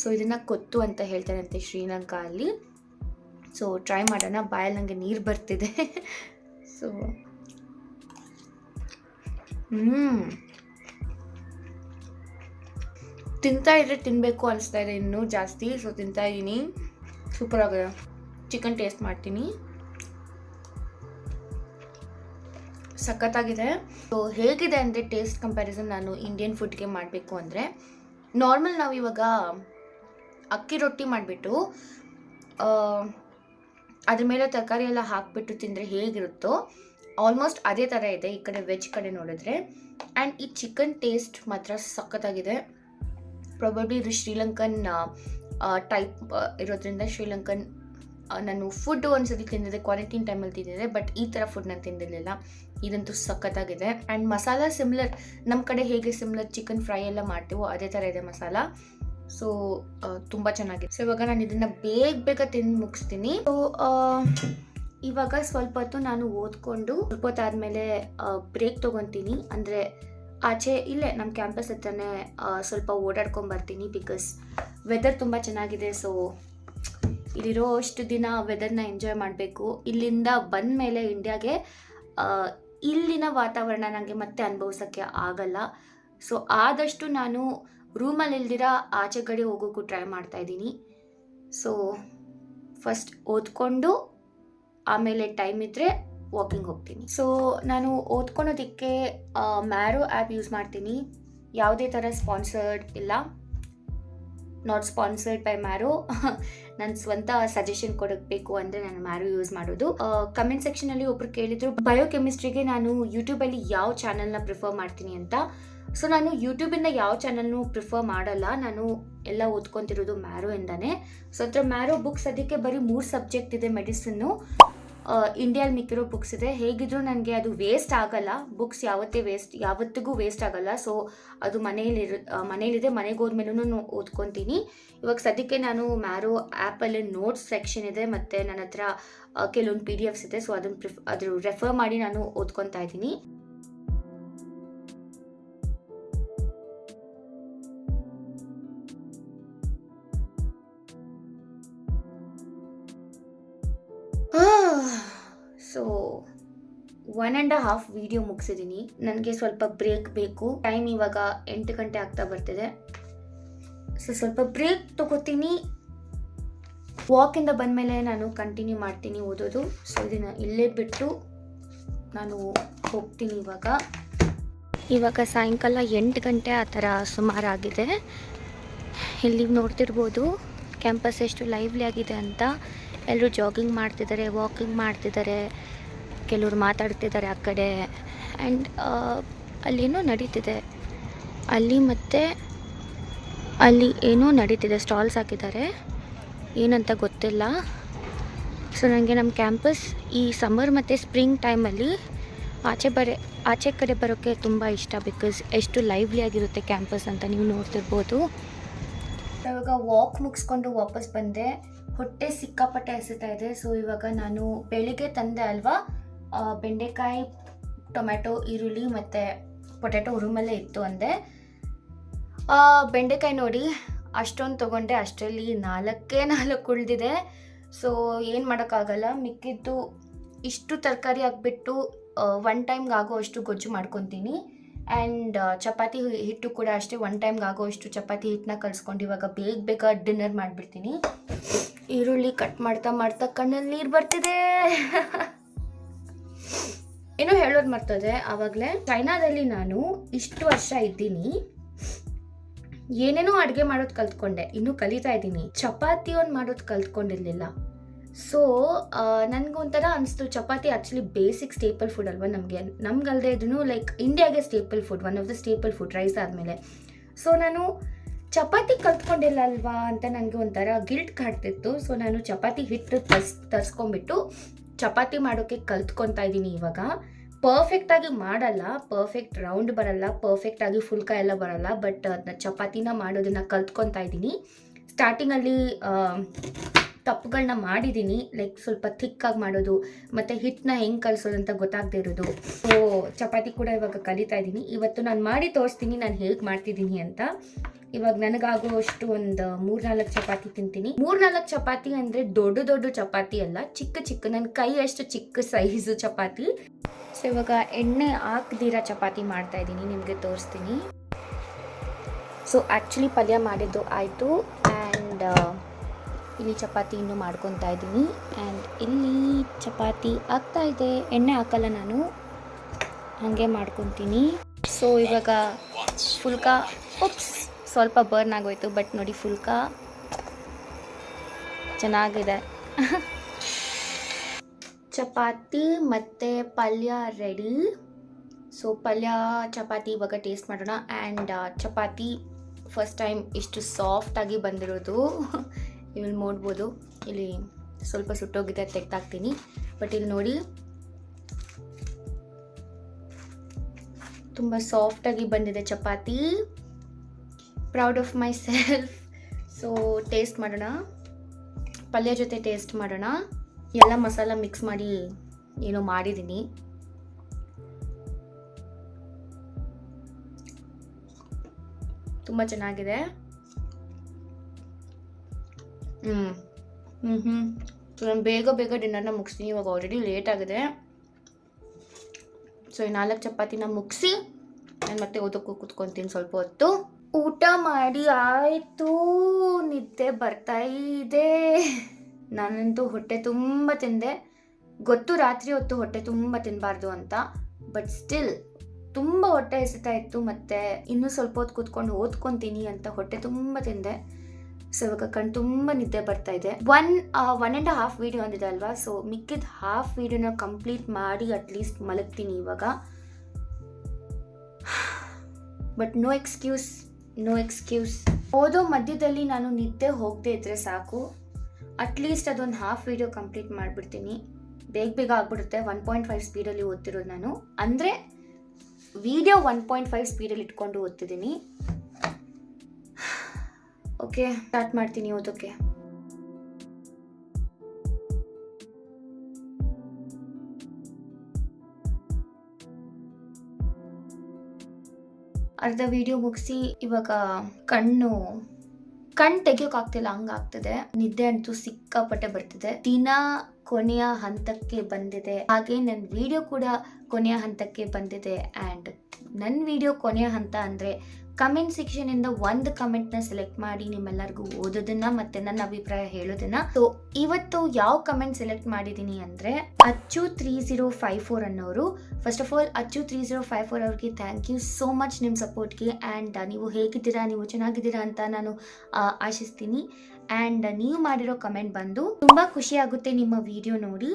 ಸೊ ಇದನ್ನು ಕೊತ್ತು ಅಂತ ಹೇಳ್ತಾರಂತೆ ಶ್ರೀಲಂಕಾ ಅಲ್ಲಿ. ಸೊ ಟ್ರೈ ಮಾಡೋಣ. ಬಾಯಲ್ಲಿ ನನಗೆ ನೀರು ಬರ್ತಿದೆ. <laughs> ಸೊ ಹ್ಞೂ ತಿಂತಾ ಇದ್ರೆ ತಿನ್ನಬೇಕು ಅನಿಸ್ತಾ ಇದೆ ಇನ್ನೂ ಜಾಸ್ತಿ ಸೊ ತಿಂತಾ ಇದ್ದೀನಿ ಸೂಪರ್ ಆಗ ಚಿಕನ್ ಟೇಸ್ಟ್ ಮಾಡ್ತೀನಿ. ಸಖತ್ತಾಗಿದೆ. ಸೊ ಹೇಗಿದೆ ಅಂದರೆ ಟೇಸ್ಟ್ ಕಂಪ್ಯಾರಿಸನ್ ನಾನು ಇಂಡಿಯನ್ ಫುಡ್ಗೆ ಮಾಡಬೇಕು ಅಂದರೆ ನಾರ್ಮಲ್ ನಾವು ಇವಾಗ ಅಕ್ಕಿ ರೊಟ್ಟಿ ಮಾಡಿಬಿಟ್ಟು ಅದ್ರ ಮೇಲೆ ತರಕಾರಿ ಎಲ್ಲ ಹಾಕಿಬಿಟ್ಟು ತಿಂದರೆ ಹೇಗಿರುತ್ತೋ ಆಲ್ಮೋಸ್ಟ್ ಅದೇ ಥರ ಇದೆ ಈ ಕಡೆ ವೆಜ್ ಕಡೆ ನೋಡಿದ್ರೆ. ಆ್ಯಂಡ್ ಈ ಚಿಕನ್ ಟೇಸ್ಟ್ ಮಾತ್ರ ಸಖತ್ತಾಗಿದೆ. ಪ್ರಾಬಬ್ಲಿ ಇದು ಶ್ರೀಲಂಕನ್ ಟೈಪ್ ಇರೋದ್ರಿಂದ ಶ್ರೀಲಂಕನ್ ನಾನು ಫುಡ್ ಒಂದ್ಸತಿ ತಿಂದಿದ್ದೆ ಕ್ವಾರಂಟೈನ್ ಟೈಮಲ್ಲಿ ತಿಂದಿದ್ದೆ ಬಟ್ ಈ ಥರ ಫುಡ್ ನಾನು ತಿಂದಿರಲಿಲ್ಲ. ಇದಂತೂ ಸಖತ್ತಾಗಿದೆ. ಆ್ಯಂಡ್ ಮಸಾಲ ಸಿಮ್ಲರ್ ನಮ್ಮ ಕಡೆ ಹೇಗೆ ಸಿಮ್ಲರ್ ಚಿಕನ್ ಫ್ರೈ ಎಲ್ಲ ಮಾಡ್ತೀವೋ ಅದೇ ಥರ ಇದೆ ಮಸಾಲ. ಸೊ ತುಂಬ ಚೆನ್ನಾಗಿದೆ. ಸೊ ಇವಾಗ ನಾನು ಇದನ್ನು ಬೇಗ ಬೇಗ ತಿಂದು ಮುಗಿಸ್ತೀನಿ. ಸೊ ಇವಾಗ ಸ್ವಲ್ಪ ಹೊತ್ತು ನಾನು ಓದ್ಕೊಂಡು ಸ್ವಲ್ಪ ಹೊತ್ತಾದಮೇಲೆ ಬ್ರೇಕ್ ತೊಗೊತೀನಿ. ಅಂದರೆ ಆಚೆ ಇಲ್ಲೇ ನಮ್ಮ ಕ್ಯಾಂಪಸ್ ಹತ್ರನೇ ಸ್ವಲ್ಪ ಓಡಾಡ್ಕೊಂಡು ಬರ್ತೀನಿ ಬಿಕಾಸ್ ವೆದರ್ ತುಂಬ ಚೆನ್ನಾಗಿದೆ. ಸೊ ಇಲ್ಲಿರೋ ಅಷ್ಟು ದಿನ ವೆದರ್ನ ಎಂಜಾಯ್ ಮಾಡಬೇಕು. ಇಲ್ಲಿಂದ ಬಂದ ಮೇಲೆ ಇಂಡಿಯಾಗೆ ಇಲ್ಲಿನ ವಾತಾವರಣ ನನಗೆ ಮತ್ತೆ ಅನುಭವಿಸೋಕ್ಕೆ ಆಗಲ್ಲ. ಸೊ ಆದಷ್ಟು ನಾನು ರೂಮಲ್ಲಿ ಇಲ್ದಿರ ಆಚೆ ಕಡೆ ಹೋಗೋಕ್ಕೂ ಟ್ರೈ ಮಾಡ್ತಾ ಇದ್ದೀನಿ. ಸೊ ಫಸ್ಟ್ ಓದ್ಕೊಂಡು ಆಮೇಲೆ ಟೈಮ್ ಇದ್ದರೆ ವಾಕಿಂಗ್ ಹೋಗ್ತೀನಿ. ಸೊ ನಾನು ಓದ್ಕೊಳೋದಕ್ಕೆ ಮ್ಯಾರೋ ಆ್ಯಪ್ ಯೂಸ್ ಮಾಡ್ತೀನಿ. ಯಾವುದೇ ಥರ ಸ್ಪಾನ್ಸರ್ಡ್ ಇಲ್ಲ. ನಾಟ್ ಸ್ಪಾನ್ಸರ್ಡ್ ಬೈ ಮ್ಯಾರೋ ನನ್ನ ಸ್ವಂತ ಸಜೆಷನ್ ಕೊಡಬೇಕು ಅಂದರೆ ನಾನು ಮ್ಯಾರೋ ಯೂಸ್ ಮಾಡೋದು. ಕಮೆಂಟ್ ಸೆಕ್ಷನಲ್ಲಿ ಒಬ್ರು ಕೇಳಿದ್ರು ಬಯೋಕೆಮಿಸ್ಟ್ರಿಗೆ ನಾನು ಯೂಟ್ಯೂಬಲ್ಲಿ ಯಾವ ಚಾನಲ್ನ ಪ್ರಿಫರ್ ಮಾಡ್ತೀನಿ ಅಂತ? ಸೊ ನಾನು ಯೂಟ್ಯೂಬಿಂದ ಯಾವ ಚಾನಲ್ನು ಪ್ರಿಫರ್ ಮಾಡಲ್ಲ. ನಾನು ಎಲ್ಲ ಓದ್ಕೊತಿರೋದು ಮ್ಯಾರೋ ಇಂದಾನೆ. ಸೊ ಹತ್ರ ಮ್ಯಾರೋ ಬುಕ್ಸ್ ಅದಕ್ಕೆ ಬರೀ ಮೂರು ಸಬ್ಜೆಕ್ಟ್ ಇದೆ ಮೆಡಿಸಿನ್ನು ಇಂಡಿಯಲ್ಲಿ ಮಿಕ್ಕಿರೋ ಬುಕ್ಸ್ ಇದೆ. ಹೇಗಿದ್ರೂ ನನಗೆ ಅದು ವೇಸ್ಟ್ ಆಗಲ್ಲ. ಬುಕ್ಸ್ ಯಾವತ್ತೇ ವೇಸ್ಟ್ ಯಾವತ್ತಿಗೂ ವೇಸ್ಟ್ ಆಗಲ್ಲ. ಸೊ ಅದು ಮನೆಯಲ್ಲಿ ಮನೇಲಿದೆ ಮನೆಗೆ ಹೋದ್ಮೇಲೂ ಓದ್ಕೊತೀನಿ. ಇವಾಗ ಸದ್ಯಕ್ಕೆ ನಾನು ಮ್ಯಾರೋ ಆ್ಯಪಲ್ಲಿ ನೋಟ್ಸ್ ಸೆಕ್ಷನ್ ಇದೆ. ಮತ್ತು ನನ್ನ ಹತ್ರ ಕೆಲವೊಂದು ಪಿ ಡಿ ಎಫ್ಸ್ ಇದೆ. ಸೊ ಅದನ್ನು ಪ್ರಿಫ್ ಅದ್ರ ರೆಫರ್ ಮಾಡಿ ನಾನು ಓದ್ಕೊತಾ ಇದ್ದೀನಿ. ಒನ್ ಆ್ಯಂಡ್ ಹಾಫ್ ವಿಡಿಯೋ ಮುಗಿಸಿದ್ದೀನಿ ನನಗೆ ಸ್ವಲ್ಪ ಬ್ರೇಕ್ ಬೇಕು. ಟೈಮ್ ಇವಾಗ ಎಂಟು ಗಂಟೆ ಆಗ್ತಾ ಬರ್ತಿದೆ. ಸೊ ಸ್ವಲ್ಪ ಬ್ರೇಕ್ ತಗೋತೀನಿ. ವಾಕಿಂದ ಬಂದಮೇಲೆ ನಾನು ಕಂಟಿನ್ಯೂ ಮಾಡ್ತೀನಿ ಓದೋದು. ಸೊ ಇದನ್ನು ಇಲ್ಲೇ ಬಿಟ್ಟು ನಾನು ಹೋಗ್ತೀನಿ ಇವಾಗ. ಇವಾಗ ಸಾಯಂಕಾಲ ಎಂಟು ಗಂಟೆ ಆ ಥರ ಸುಮಾರಾಗಿದೆ. ಇಲ್ಲಿ ನೋಡ್ತಿರ್ಬೋದು ಕ್ಯಾಂಪಸ್ ಎಷ್ಟು ಲೈವ್ಲಿ ಆಗಿದೆ ಅಂತ. ಎಲ್ಲರೂ ಜಾಗಿಂಗ್ ಮಾಡ್ತಿದ್ದಾರೆ ವಾಕಿಂಗ್ ಮಾಡ್ತಿದ್ದಾರೆ. ಕೆಲವರು ಮಾತಾಡ್ತಿದ್ದಾರೆ ಆ ಕಡೆ. ಆ್ಯಂಡ್ ಅಲ್ಲೇನೋ ನಡೀತಿದೆ. ಅಲ್ಲಿ ಮತ್ತೆ ಅಲ್ಲಿ ಏನೋ ನಡೀತಿದೆ. ಸ್ಟಾಲ್ಸ್ ಹಾಕಿದ್ದಾರೆ. ಏನಂತ ಗೊತ್ತಿಲ್ಲ. ಸೊ ನನಗೆ ನಮ್ಮ ಕ್ಯಾಂಪಸ್ ಈ ಸಮ್ಮರ್ ಮತ್ತು ಸ್ಪ್ರಿಂಗ್ ಟೈಮಲ್ಲಿ ಆಚೆ ಬರೆ, ಆಚೆ ಕಡೆ ಬರೋಕ್ಕೆ ತುಂಬ ಇಷ್ಟ ಬಿಕಾಸ್ ಎಷ್ಟು ಲೈವ್ಲಿ ಆಗಿರುತ್ತೆ ಕ್ಯಾಂಪಸ್ ಅಂತ ನೀವು ನೋಡ್ತಿರ್ಬೋದು. ಇವಾಗ ವಾಕ್ ಮುಗಿಸ್ಕೊಂಡು ವಾಪಸ್ ಬಂದೆ. ಹೊಟ್ಟೆ ಸಿಕ್ಕಾಪಟ್ಟೆ ಎಸಿತಾ ಇದೆ. ಸೊ ಇವಾಗ ನಾನು ಬೆಳಿಗ್ಗೆ ತಂದೆ ಅಲ್ವಾ? ಬೆಂಡೆಕಾಯಿ ಟೊಮೆಟೊ ಈರುಳ್ಳಿ ಮತ್ತು ಪೊಟ್ಯಾಟೊ ರೂಮಲ್ಲೇ ಇತ್ತು ಅಂದೆ. ಬೆಂಡೆಕಾಯಿ ನೋಡಿ, ಅಷ್ಟೊಂದು ತೊಗೊಂಡೆ, ಅಷ್ಟರಲ್ಲಿ ನಾಲ್ಕೇ ನಾಲ್ಕು ಉಳಿದಿದೆ. ಸೊ ಏನು ಮಾಡೋಕ್ಕಾಗಲ್ಲ, ಮಿಕ್ಕಿದ್ದು ಇಷ್ಟು ತರಕಾರಿ ಹಾಕ್ಬಿಟ್ಟು ಒನ್ ಟೈಮ್ಗೆ ಆಗೋ ಅಷ್ಟು ಗೊಜ್ಜು ಮಾಡ್ಕೊತೀನಿ. ಆ್ಯಂಡ್ ಚಪಾತಿ ಹಿಟ್ಟು ಕೂಡ ಅಷ್ಟೇ ಒನ್ ಟೈಮ್ಗೆ ಆಗೋ ಅಷ್ಟು ಚಪಾತಿ ಹಿಟ್ಟನ್ನ ಕಲಿಸ್ಕೊಂಡು ಇವಾಗ ಬೇಗ ಬೇಗ ಡಿನ್ನರ್ ಮಾಡಿಬಿಡ್ತೀನಿ. ಈರುಳ್ಳಿ ಕಟ್ ಮಾಡ್ತಾ ಮಾಡ್ತಾ ಕಣ್ಣಲ್ಲಿ ನೀರು ಬರ್ತಿದೆ. <laughs> ಏನೋ ಹೇಳೋದು ಮರ್ತದೆ, ಆವಾಗಲೇ ಚೈನಾದಲ್ಲಿ ನಾನು ಇಷ್ಟು ವರ್ಷ ಇದ್ದೀನಿ. ಏನೇನೋ ಅಡುಗೆ ಮಾಡೋದು ಕಲ್ತ್ಕೊಂಡೆ, ಇನ್ನೂ ಕಲಿತಾ ಇದ್ದೀನಿ. ಚಪಾತಿ ಒಂದು ಮಾಡೋದು ಕಲ್ತ್ಕೊಂಡಿರ್ಲಿಲ್ಲ. ಸೊ ನನಗೊಂಥರ ಅನಿಸ್ತು, chapati actually basic staple food ಅಲ್ವಾ ನಮಗೆ. ನಮ್ಗಲ್ಲದೆ ಇದನ್ನು ಲೈಕ್ ಇಂಡಿಯಾಗೆ staple food one of the staple food rice ಆದಮೇಲೆ. ಸೊ ನಾನು ಚಪಾತಿ ಕಲ್ತ್ಕೊಂಡಿಲ್ಲ ಅಲ್ವಾ ಅಂತ ನನಗೆ ಒಂಥರ ಗಿಲ್ಟ್ ಕಾಡ್ತಿತ್ತು. ಸೊ ನಾನು ಚಪಾತಿ ಹಿಟ್ಟು ತರ್ಸ್ ತರ್ಸ್ಕೊಂಬಿಟ್ಟು ಚಪಾತಿ ಮಾಡೋಕ್ಕೆ ಕಲ್ತ್ಕೊತಾ ಇದ್ದೀನಿ ಇವಾಗ. ಪರ್ಫೆಕ್ಟಾಗಿ ಮಾಡಲ್ಲ ಪರ್ಫೆಕ್ಟ್ ರೌಂಡ್ ಬರಲ್ಲ ಪರ್ಫೆಕ್ಟಾಗಿ ಫುಲ್ಕ ಎಲ್ಲ ಬರಲ್ಲ ಬಟ್ ಅದನ್ನ ಚಪಾತಿನ ಮಾಡೋದನ್ನ ಕಲ್ತ್ಕೊತಾ ಇದ್ದೀನಿ. ಸ್ಟಾರ್ಟಿಂಗಲ್ಲಿ ತಪ್ಪುಗಳನ್ನ ಮಾಡಿದ್ದೀನಿ ಲೈಕ್ ಸ್ವಲ್ಪ ಥಿಕ್ಕಾಗಿ ಮಾಡೋದು, ಮತ್ತು ಹಿಟ್ಟನ್ನ ಹೆಂಗೆ ಕಲಿಸೋದು ಅಂತ ಗೊತ್ತಾಗದೇ ಇರೋದು. ಸೊ ಚಪಾತಿ ಕೂಡ ಇವಾಗ ಕಲಿತಾ ಇದ್ದೀನಿ. ಇವತ್ತು ನಾನು ಮಾಡಿ ತೋರಿಸ್ತೀನಿ, ನಾನು ಹೇಗೆ ಮಾಡ್ತಿದ್ದೀನಿ ಅಂತ. ಇವಾಗ ನನಗಾಗೋ ಅಷ್ಟು ಒಂದು ಮೂರ್ನಾಲ್ಕು ಚಪಾತಿ ತಿಂತೀನಿ. ಮೂರ್ನಾಲ್ಕು ಚಪಾತಿ ಅಂದರೆ ದೊಡ್ಡ ದೊಡ್ಡ ಚಪಾತಿ ಅಲ್ಲ ಚಿಕ್ಕ ಚಿಕ್ಕ ನನ್ನ ಕೈ ಅಷ್ಟು ಚಿಕ್ಕ ಸೈಜು ಚಪಾತಿ. ಸೊ ಇವಾಗ ಎಣ್ಣೆ ಹಾಕ್ದಿರ ಚಪಾತಿ ಮಾಡ್ತಾ ಇದ್ದೀನಿ ನಿಮಗೆ ತೋರಿಸ್ತೀನಿ. ಸೊ ಆ್ಯಕ್ಚುಲಿ ಪಲ್ಯ ಮಾಡಿದ್ದು ಆಯಿತು ಆ್ಯಂಡ್ ಇಲ್ಲಿ ಚಪಾತಿ ಇನ್ನೂ ಮಾಡ್ಕೊತಾ ಇದ್ದೀನಿ. ಆ್ಯಂಡ್ ಇಲ್ಲಿ ಚಪಾತಿ ಆಗ್ತಾ ಇದೆ. ಎಣ್ಣೆ ಹಾಕಲ್ಲ ನಾನು ಹಾಗೆ ಮಾಡ್ಕೊತೀನಿ. ಸೊ ಇವಾಗ ಫುಲ್ಕ ಉಪ್ಸ್. ಸ್ವಲ್ಪ ಬರ್ನ್ ಆಗೋಯ್ತು ಬಟ್ ನೋಡಿ ಫುಲ್ಕ ಚೆನ್ನಾಗಿದೆ. ಚಪಾತಿ ಮತ್ತು ಪಲ್ಯ ರೆಡಿ ಸೊ ಪಲ್ಯ, ಚಪಾತಿ ಇವಾಗ ಟೇಸ್ಟ್ ಮಾಡೋಣ. ಆ್ಯಂಡ್ ಚಪಾತಿ ಫಸ್ಟ್ ಟೈಮ್ ಇಷ್ಟು ಸಾಫ್ಟಾಗಿ ಬಂದಿರೋದು. <laughs> ಇಲ್ಲಿ ನೋಡ್ಬೋದು. ಇಲ್ಲಿ ಸ್ವಲ್ಪ ಸುಟ್ಟೋಗಿದೆ, ತೆಗ್ದಾಕ್ತೀನಿ. ಬಟ್ ಇಲ್ಲಿ ನೋಡಿ ತುಂಬ ಸಾಫ್ಟಾಗಿ ಬಂದಿದೆ chapati. Proud of myself so taste ಮಾಡೋಣ. ಪಲ್ಯ ಜೊತೆ ಟೇಸ್ಟ್ ಮಾಡೋಣ. ಎಲ್ಲ ಮಸಾಲ ಮಿಕ್ಸ್ ಮಾಡಿ ಏನೋ ಮಾಡಿದ್ದೀನಿ. ತುಂಬ ಚೆನ್ನಾಗಿದೆ. ಹ್ಞೂ ಹ್ಞೂ ಹ್ಞೂ ಸೊ ನಾನು ಬೇಗ ಬೇಗ ಡಿನ್ನರ್ನ ಮುಗಿಸ್ತೀನಿ. ಇವಾಗ ಆಲ್ರೆಡಿ ಲೇಟ್ ಆಗಿದೆ. ಸೊ ಈ ನಾಲ್ಕು ಚಪಾತಿನ ಮುಗಿಸಿ, ನಾನು ಮತ್ತೆ ಓದೋಕ್ಕೂ ಕೂತ್ಕೊತೀನಿ ಸ್ವಲ್ಪ ಹೊತ್ತು. ಊಟ ಮಾಡಿ ಆಯಿತು. ನಿದ್ದೆ ಬರ್ತಾ ಇದೆ. ನಾನಂತೂ ಹೊಟ್ಟೆ ತುಂಬ ತಿಂದೆ. ಗೊತ್ತು ರಾತ್ರಿ ಹೊತ್ತು ಹೊಟ್ಟೆ ತುಂಬ ತಿನ್ನಬಾರ್ದು ಅಂತ. ಬಟ್ ಸ್ಟಿಲ್ ತುಂಬ ಹೊಟ್ಟೆ ಎಸಿತಾ ಇತ್ತು ಮತ್ತು ಇನ್ನೂ ಸ್ವಲ್ಪ ಹೊತ್ತು ಕೂತ್ಕೊಂಡು ಓದ್ಕೊತೀನಿ ಅಂತ ಹೊಟ್ಟೆ ತುಂಬ ತಿಂದೆ. ಸೊ ಇವಾಗ ಕಣ್ ತುಂಬ ನಿದ್ದೆ ಬರ್ತಾ ಇದೆ. One one and half video ಅಂದಿದೆ ಅಲ್ವಾ? ಸೊ ಮಿಕ್ಕಿದ ಹಾಫ್ ವೀಡಿಯೋನ ಕಂಪ್ಲೀಟ್ ಮಾಡಿ ಅಟ್ಲೀಸ್ಟ್ ಮಲಗ್ತೀನಿ ಇವಾಗ. But no excuse no excuse ಓದೋ ಮಧ್ಯದಲ್ಲಿ ನಾನು ನಿದ್ದೆ ಹೋಗದೆ ಇದ್ದರೆ ಸಾಕು. ಅಟ್ಲೀಸ್ಟ್ ಅದೊಂದು ಹಾಫ್ ವೀಡಿಯೋ ಕಂಪ್ಲೀಟ್ ಮಾಡಿಬಿಡ್ತೀನಿ. ಬೇಗ ಬೇಗ ಆಗ್ಬಿಡುತ್ತೆ. ಒನ್ ಪಾಯಿಂಟ್ ಫೈವ್ ಸ್ಪೀಡಲ್ಲಿ ಓದ್ತಿರೋದು ನಾನು. ಅಂದರೆ ವೀಡಿಯೋ ಒನ್ ಪಾಯಿಂಟ್ ಫೈವ್ ಸ್ಪೀಡಲ್ಲಿ ಇಟ್ಕೊಂಡು ಓದ್ತಿದ್ದೀನಿ. <sighs> ಓಕೆ ಸ್ಟಾರ್ಟ್ ಮಾಡ್ತೀನಿ ಓದೋಕ್ಕೆ. ಅರ್ಧ ವಿಡಿಯೋ ಮುಗಿಸಿ ಇವಾಗ ಕಣ್ಣು, ಕಣ್ ತೆಗಿಯೋಕ್ಕಾಗ್ತಿಲ್ಲ ಹಂಗಾಗ್ತಿದೆ. ನಿದ್ದೆ ಅಂತೂ ಸಿಕ್ಕಾಪಟ್ಟೆ ಬರ್ತಿದೆ. ದಿನ ಕೊನೆಯ ಹಂತಕ್ಕೆ ಬಂದಿದೆ. ಹಾಗೆ ನನ್ನ ವಿಡಿಯೋ ಕೂಡ ಕೊನೆಯ ಹಂತಕ್ಕೆ ಬಂದಿದೆ. ಆ್ಯಂಡ್ ನನ್ನ ವಿಡಿಯೋ ಕೊನೆಯ ಹಂತ ಅಂದರೆ ಕಮೆಂಟ್ ಸೆಕ್ಷನ್ ಇಂದ ಒಂದು ಕಮೆಂಟ್ನ ಸೆಲೆಕ್ಟ್ ಮಾಡಿ ನಿಮ್ಮೆಲ್ಲರಿಗೂ ಓದೋದನ್ನ ಮತ್ತೆ ನನ್ನ ಅಭಿಪ್ರಾಯ ಹೇಳೋದನ್ನ. ಸೊ ಇವತ್ತು ಯಾವ ಕಮೆಂಟ್ ಸೆಲೆಕ್ಟ್ ಮಾಡಿದ್ದೀನಿ ಅಂದ್ರೆ Achu three zero five four ಅನ್ನೋರು. First of all Achu three zero five four ಅವ್ರಿಗೆ ಥ್ಯಾಂಕ್ ಯು ಸೋ ಮಚ್ ನಿಮ್ಮ ಸಪೋರ್ಟ್ಗೆ ಆ್ಯಂಡ್ ನೀವು ಹೇಗಿದ್ದೀರಾ, ನೀವು ಚೆನ್ನಾಗಿದ್ದೀರಾ ಅಂತ ನಾನು ಆಶಿಸ್ತೀನಿ. ಆ್ಯಂಡ್ ನೀವು ಮಾಡಿರೋ ಕಮೆಂಟ್ ಬಂದು ತುಂಬ ಖುಷಿ ಆಗುತ್ತೆ ನಿಮ್ಮ ವಿಡಿಯೋ ನೋಡಿ.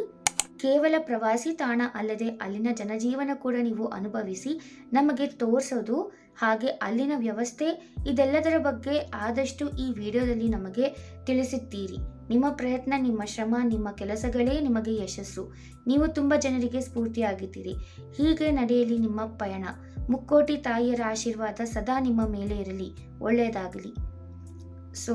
ಕೇವಲ ಪ್ರವಾಸಿ ತಾಣ ಅಲ್ಲದೆ ಅಲ್ಲಿನ ಜನಜೀವನ ಕೂಡ ನೀವು ಅನುಭವಿಸಿ ನಮಗೆ ತೋರಿಸೋದು, ಹಾಗೆ ಅಲ್ಲಿನ ವ್ಯವಸ್ಥೆ ಇದೆಲ್ಲದರ ಬಗ್ಗೆ ಆದಷ್ಟು ಈ ವಿಡಿಯೋದಲ್ಲಿ ನಮಗೆ ತಿಳಿಸುತ್ತೀರಿ ನಿಮ್ಮ ಪ್ರಯತ್ನ, ನಿಮ್ಮ ಶ್ರಮ, ನಿಮ್ಮ ಕೆಲಸಗಳೇ ನಿಮಗೆ ಯಶಸ್ಸು. ನೀವು ತುಂಬ ಜನರಿಗೆ ಸ್ಫೂರ್ತಿಯಾಗಿದ್ದೀರಿ. ಹೀಗೆ ನಡೆಯಲಿ ನಿಮ್ಮ ಪಯಣ. ಮುಕ್ಕೋಟಿ ತಾಯಿಯರ ಆಶೀರ್ವಾದ ಸದಾ ನಿಮ್ಮ ಮೇಲೆ ಇರಲಿ. ಒಳ್ಳೆಯದಾಗಲಿ. ಸೊ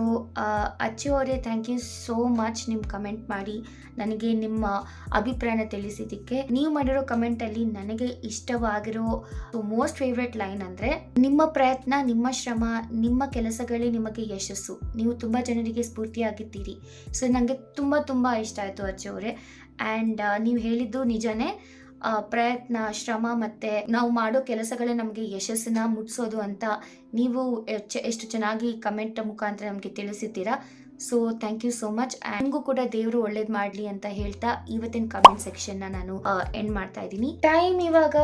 ಅಚ್ಚು ಅವರೇ ಥ್ಯಾಂಕ್ ಯು ಸೋ ಮಚ್ ನಿಮ್ಮ ಕಮೆಂಟ್ ಮಾಡಿ. ನನಗೆ ನಿಮ್ಮ ಅಭಿಪ್ರಾಯನ ತಿಳಿಸಿದ್ದಕ್ಕೆ. ನೀವು ಮಾಡಿರೋ ಕಮೆಂಟಲ್ಲಿ ನನಗೆ ಇಷ್ಟವಾಗಿರೋ ಮೋಸ್ಟ್ ಫೇವ್ರೆಟ್ ಲೈನ್ ಅಂದರೆ, ನಿಮ್ಮ ಪ್ರಯತ್ನ, ನಿಮ್ಮ ಶ್ರಮ, ನಿಮ್ಮ ಕೆಲಸಗಳೇ ನಿಮಗೆ ಯಶಸ್ಸು. ನೀವು ತುಂಬ ಜನರಿಗೆ ಸ್ಫೂರ್ತಿಯಾಗಿದ್ದೀರಿ. ಸೊ ನನಗೆ ತುಂಬ ತುಂಬ ಇಷ್ಟ ಆಯಿತು ಅಚ್ಚು ಅವರೇ. ಆ್ಯಂಡ್ ನೀವು ಹೇಳಿದ್ದು ನಿಜನೇ. ಪ್ರಯತ್ನ, ಶ್ರಮ ಮತ್ತೆ ನಾವು ಮಾಡೋ ಕೆಲಸಗಳೇ ನಮಗೆ ಯಶಸ್ಸನ್ನ ಮುಟ್ಸೋದು ಅಂತ ನೀವು ಎಷ್ಟು ಚೆನ್ನಾಗಿ ಕಮೆಂಟ್ ಮುಖಾಂತರ ನಮಗೆ ತಿಳಿಸಿದ್ದೀರಾ. So thank you so much ನಿಮಗೂ ಕೂಡ ದೇವರು ಒಳ್ಳೇದು ಮಾಡಲಿ ಅಂತ ಹೇಳ್ತಾ ಇವತ್ತಿನ ಕಮೆಂಟ್ ಸೆಕ್ಷನ್ ನಾನು ಎಂಡ್ ಮಾಡ್ತಾ ಇದ್ದೀನಿ. ಟೈಮ್ ಇವಾಗ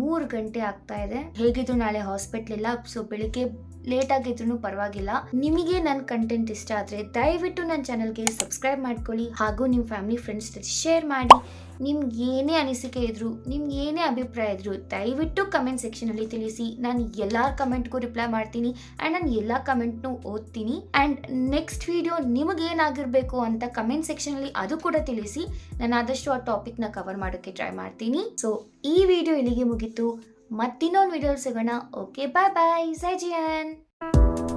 ಮೂರು ಗಂಟೆ ಆಗ್ತಾ ಇದೆ. ಹೇಗಿದ್ರು ನಾಳೆ ಹಾಸ್ಪಿಟ್ಲ್ ಇಲ್ಲ ಸೊ ಬೆಳಿಗ್ಗೆ ಲೇಟ್ ಆಗಿದ್ರು ಪರವಾಗಿಲ್ಲ. ನಿಮಗೆ ನನ್ನ ಕಂಟೆಂಟ್ ಇಷ್ಟ ಆದ್ರೆ ದಯವಿಟ್ಟು ನನ್ನ ಚಾನಲ್ಗೆ ಸಬ್ಸ್ಕ್ರೈಬ್ ಮಾಡ್ಕೊಳ್ಳಿ ಹಾಗೂ ನಿಮ್ಮ ಫ್ಯಾಮಿಲಿ ಫ್ರೆಂಡ್ಸ್ ಜೊತೆ ಶೇರ್ ಮಾಡಿ. ನಿಮ್ಗೆ ಏನೇ ಅನಿಸಿಕೆ ಇದ್ರು ನಿಮ್ಗೆ ಏನೇ ಅಭಿಪ್ರಾಯ ಇದ್ರು ದಯವಿಟ್ಟು ಕಮೆಂಟ್ ಸೆಕ್ಷನಲ್ಲಿ ತಿಳಿಸಿ. ನಾನು ಎಲ್ಲ ಕಮೆಂಟ್ಗೂ ರಿಪ್ಲೈ ಮಾಡ್ತೀನಿ ಆ್ಯಂಡ್ ನಾನು ಎಲ್ಲ ಕಮೆಂಟ್ನು ಓದ್ತೀನಿ. ಆ್ಯಂಡ್ ನೆಕ್ಸ್ಟ್ ವಿಡಿಯೋ ನಿಮಗೇನಾಗಿರಬೇಕು ಅಂತ ಕಮೆಂಟ್ ಸೆಕ್ಷನಲ್ಲಿ ಅದು ಕೂಡ ತಿಳಿಸಿ. ನಾನು ಆದಷ್ಟು ಆ ಟಾಪಿಕ್ನ ಕವರ್ ಮಾಡೋಕ್ಕೆ ಟ್ರೈ ಮಾಡ್ತೀನಿ. ಸೊ ಈ ವಿಡಿಯೋ ಇಲ್ಲಿಗೆ ಮುಗೀತು. ಮತ್ತಿನ್ನೊಂದು ವಿಡಿಯೋ ಸಿಗೋಣ. ಓಕೆ ಬಾಯ್ ಬಾಯ್ ಸಜಿಯನ್ ಜಿಯಾನ್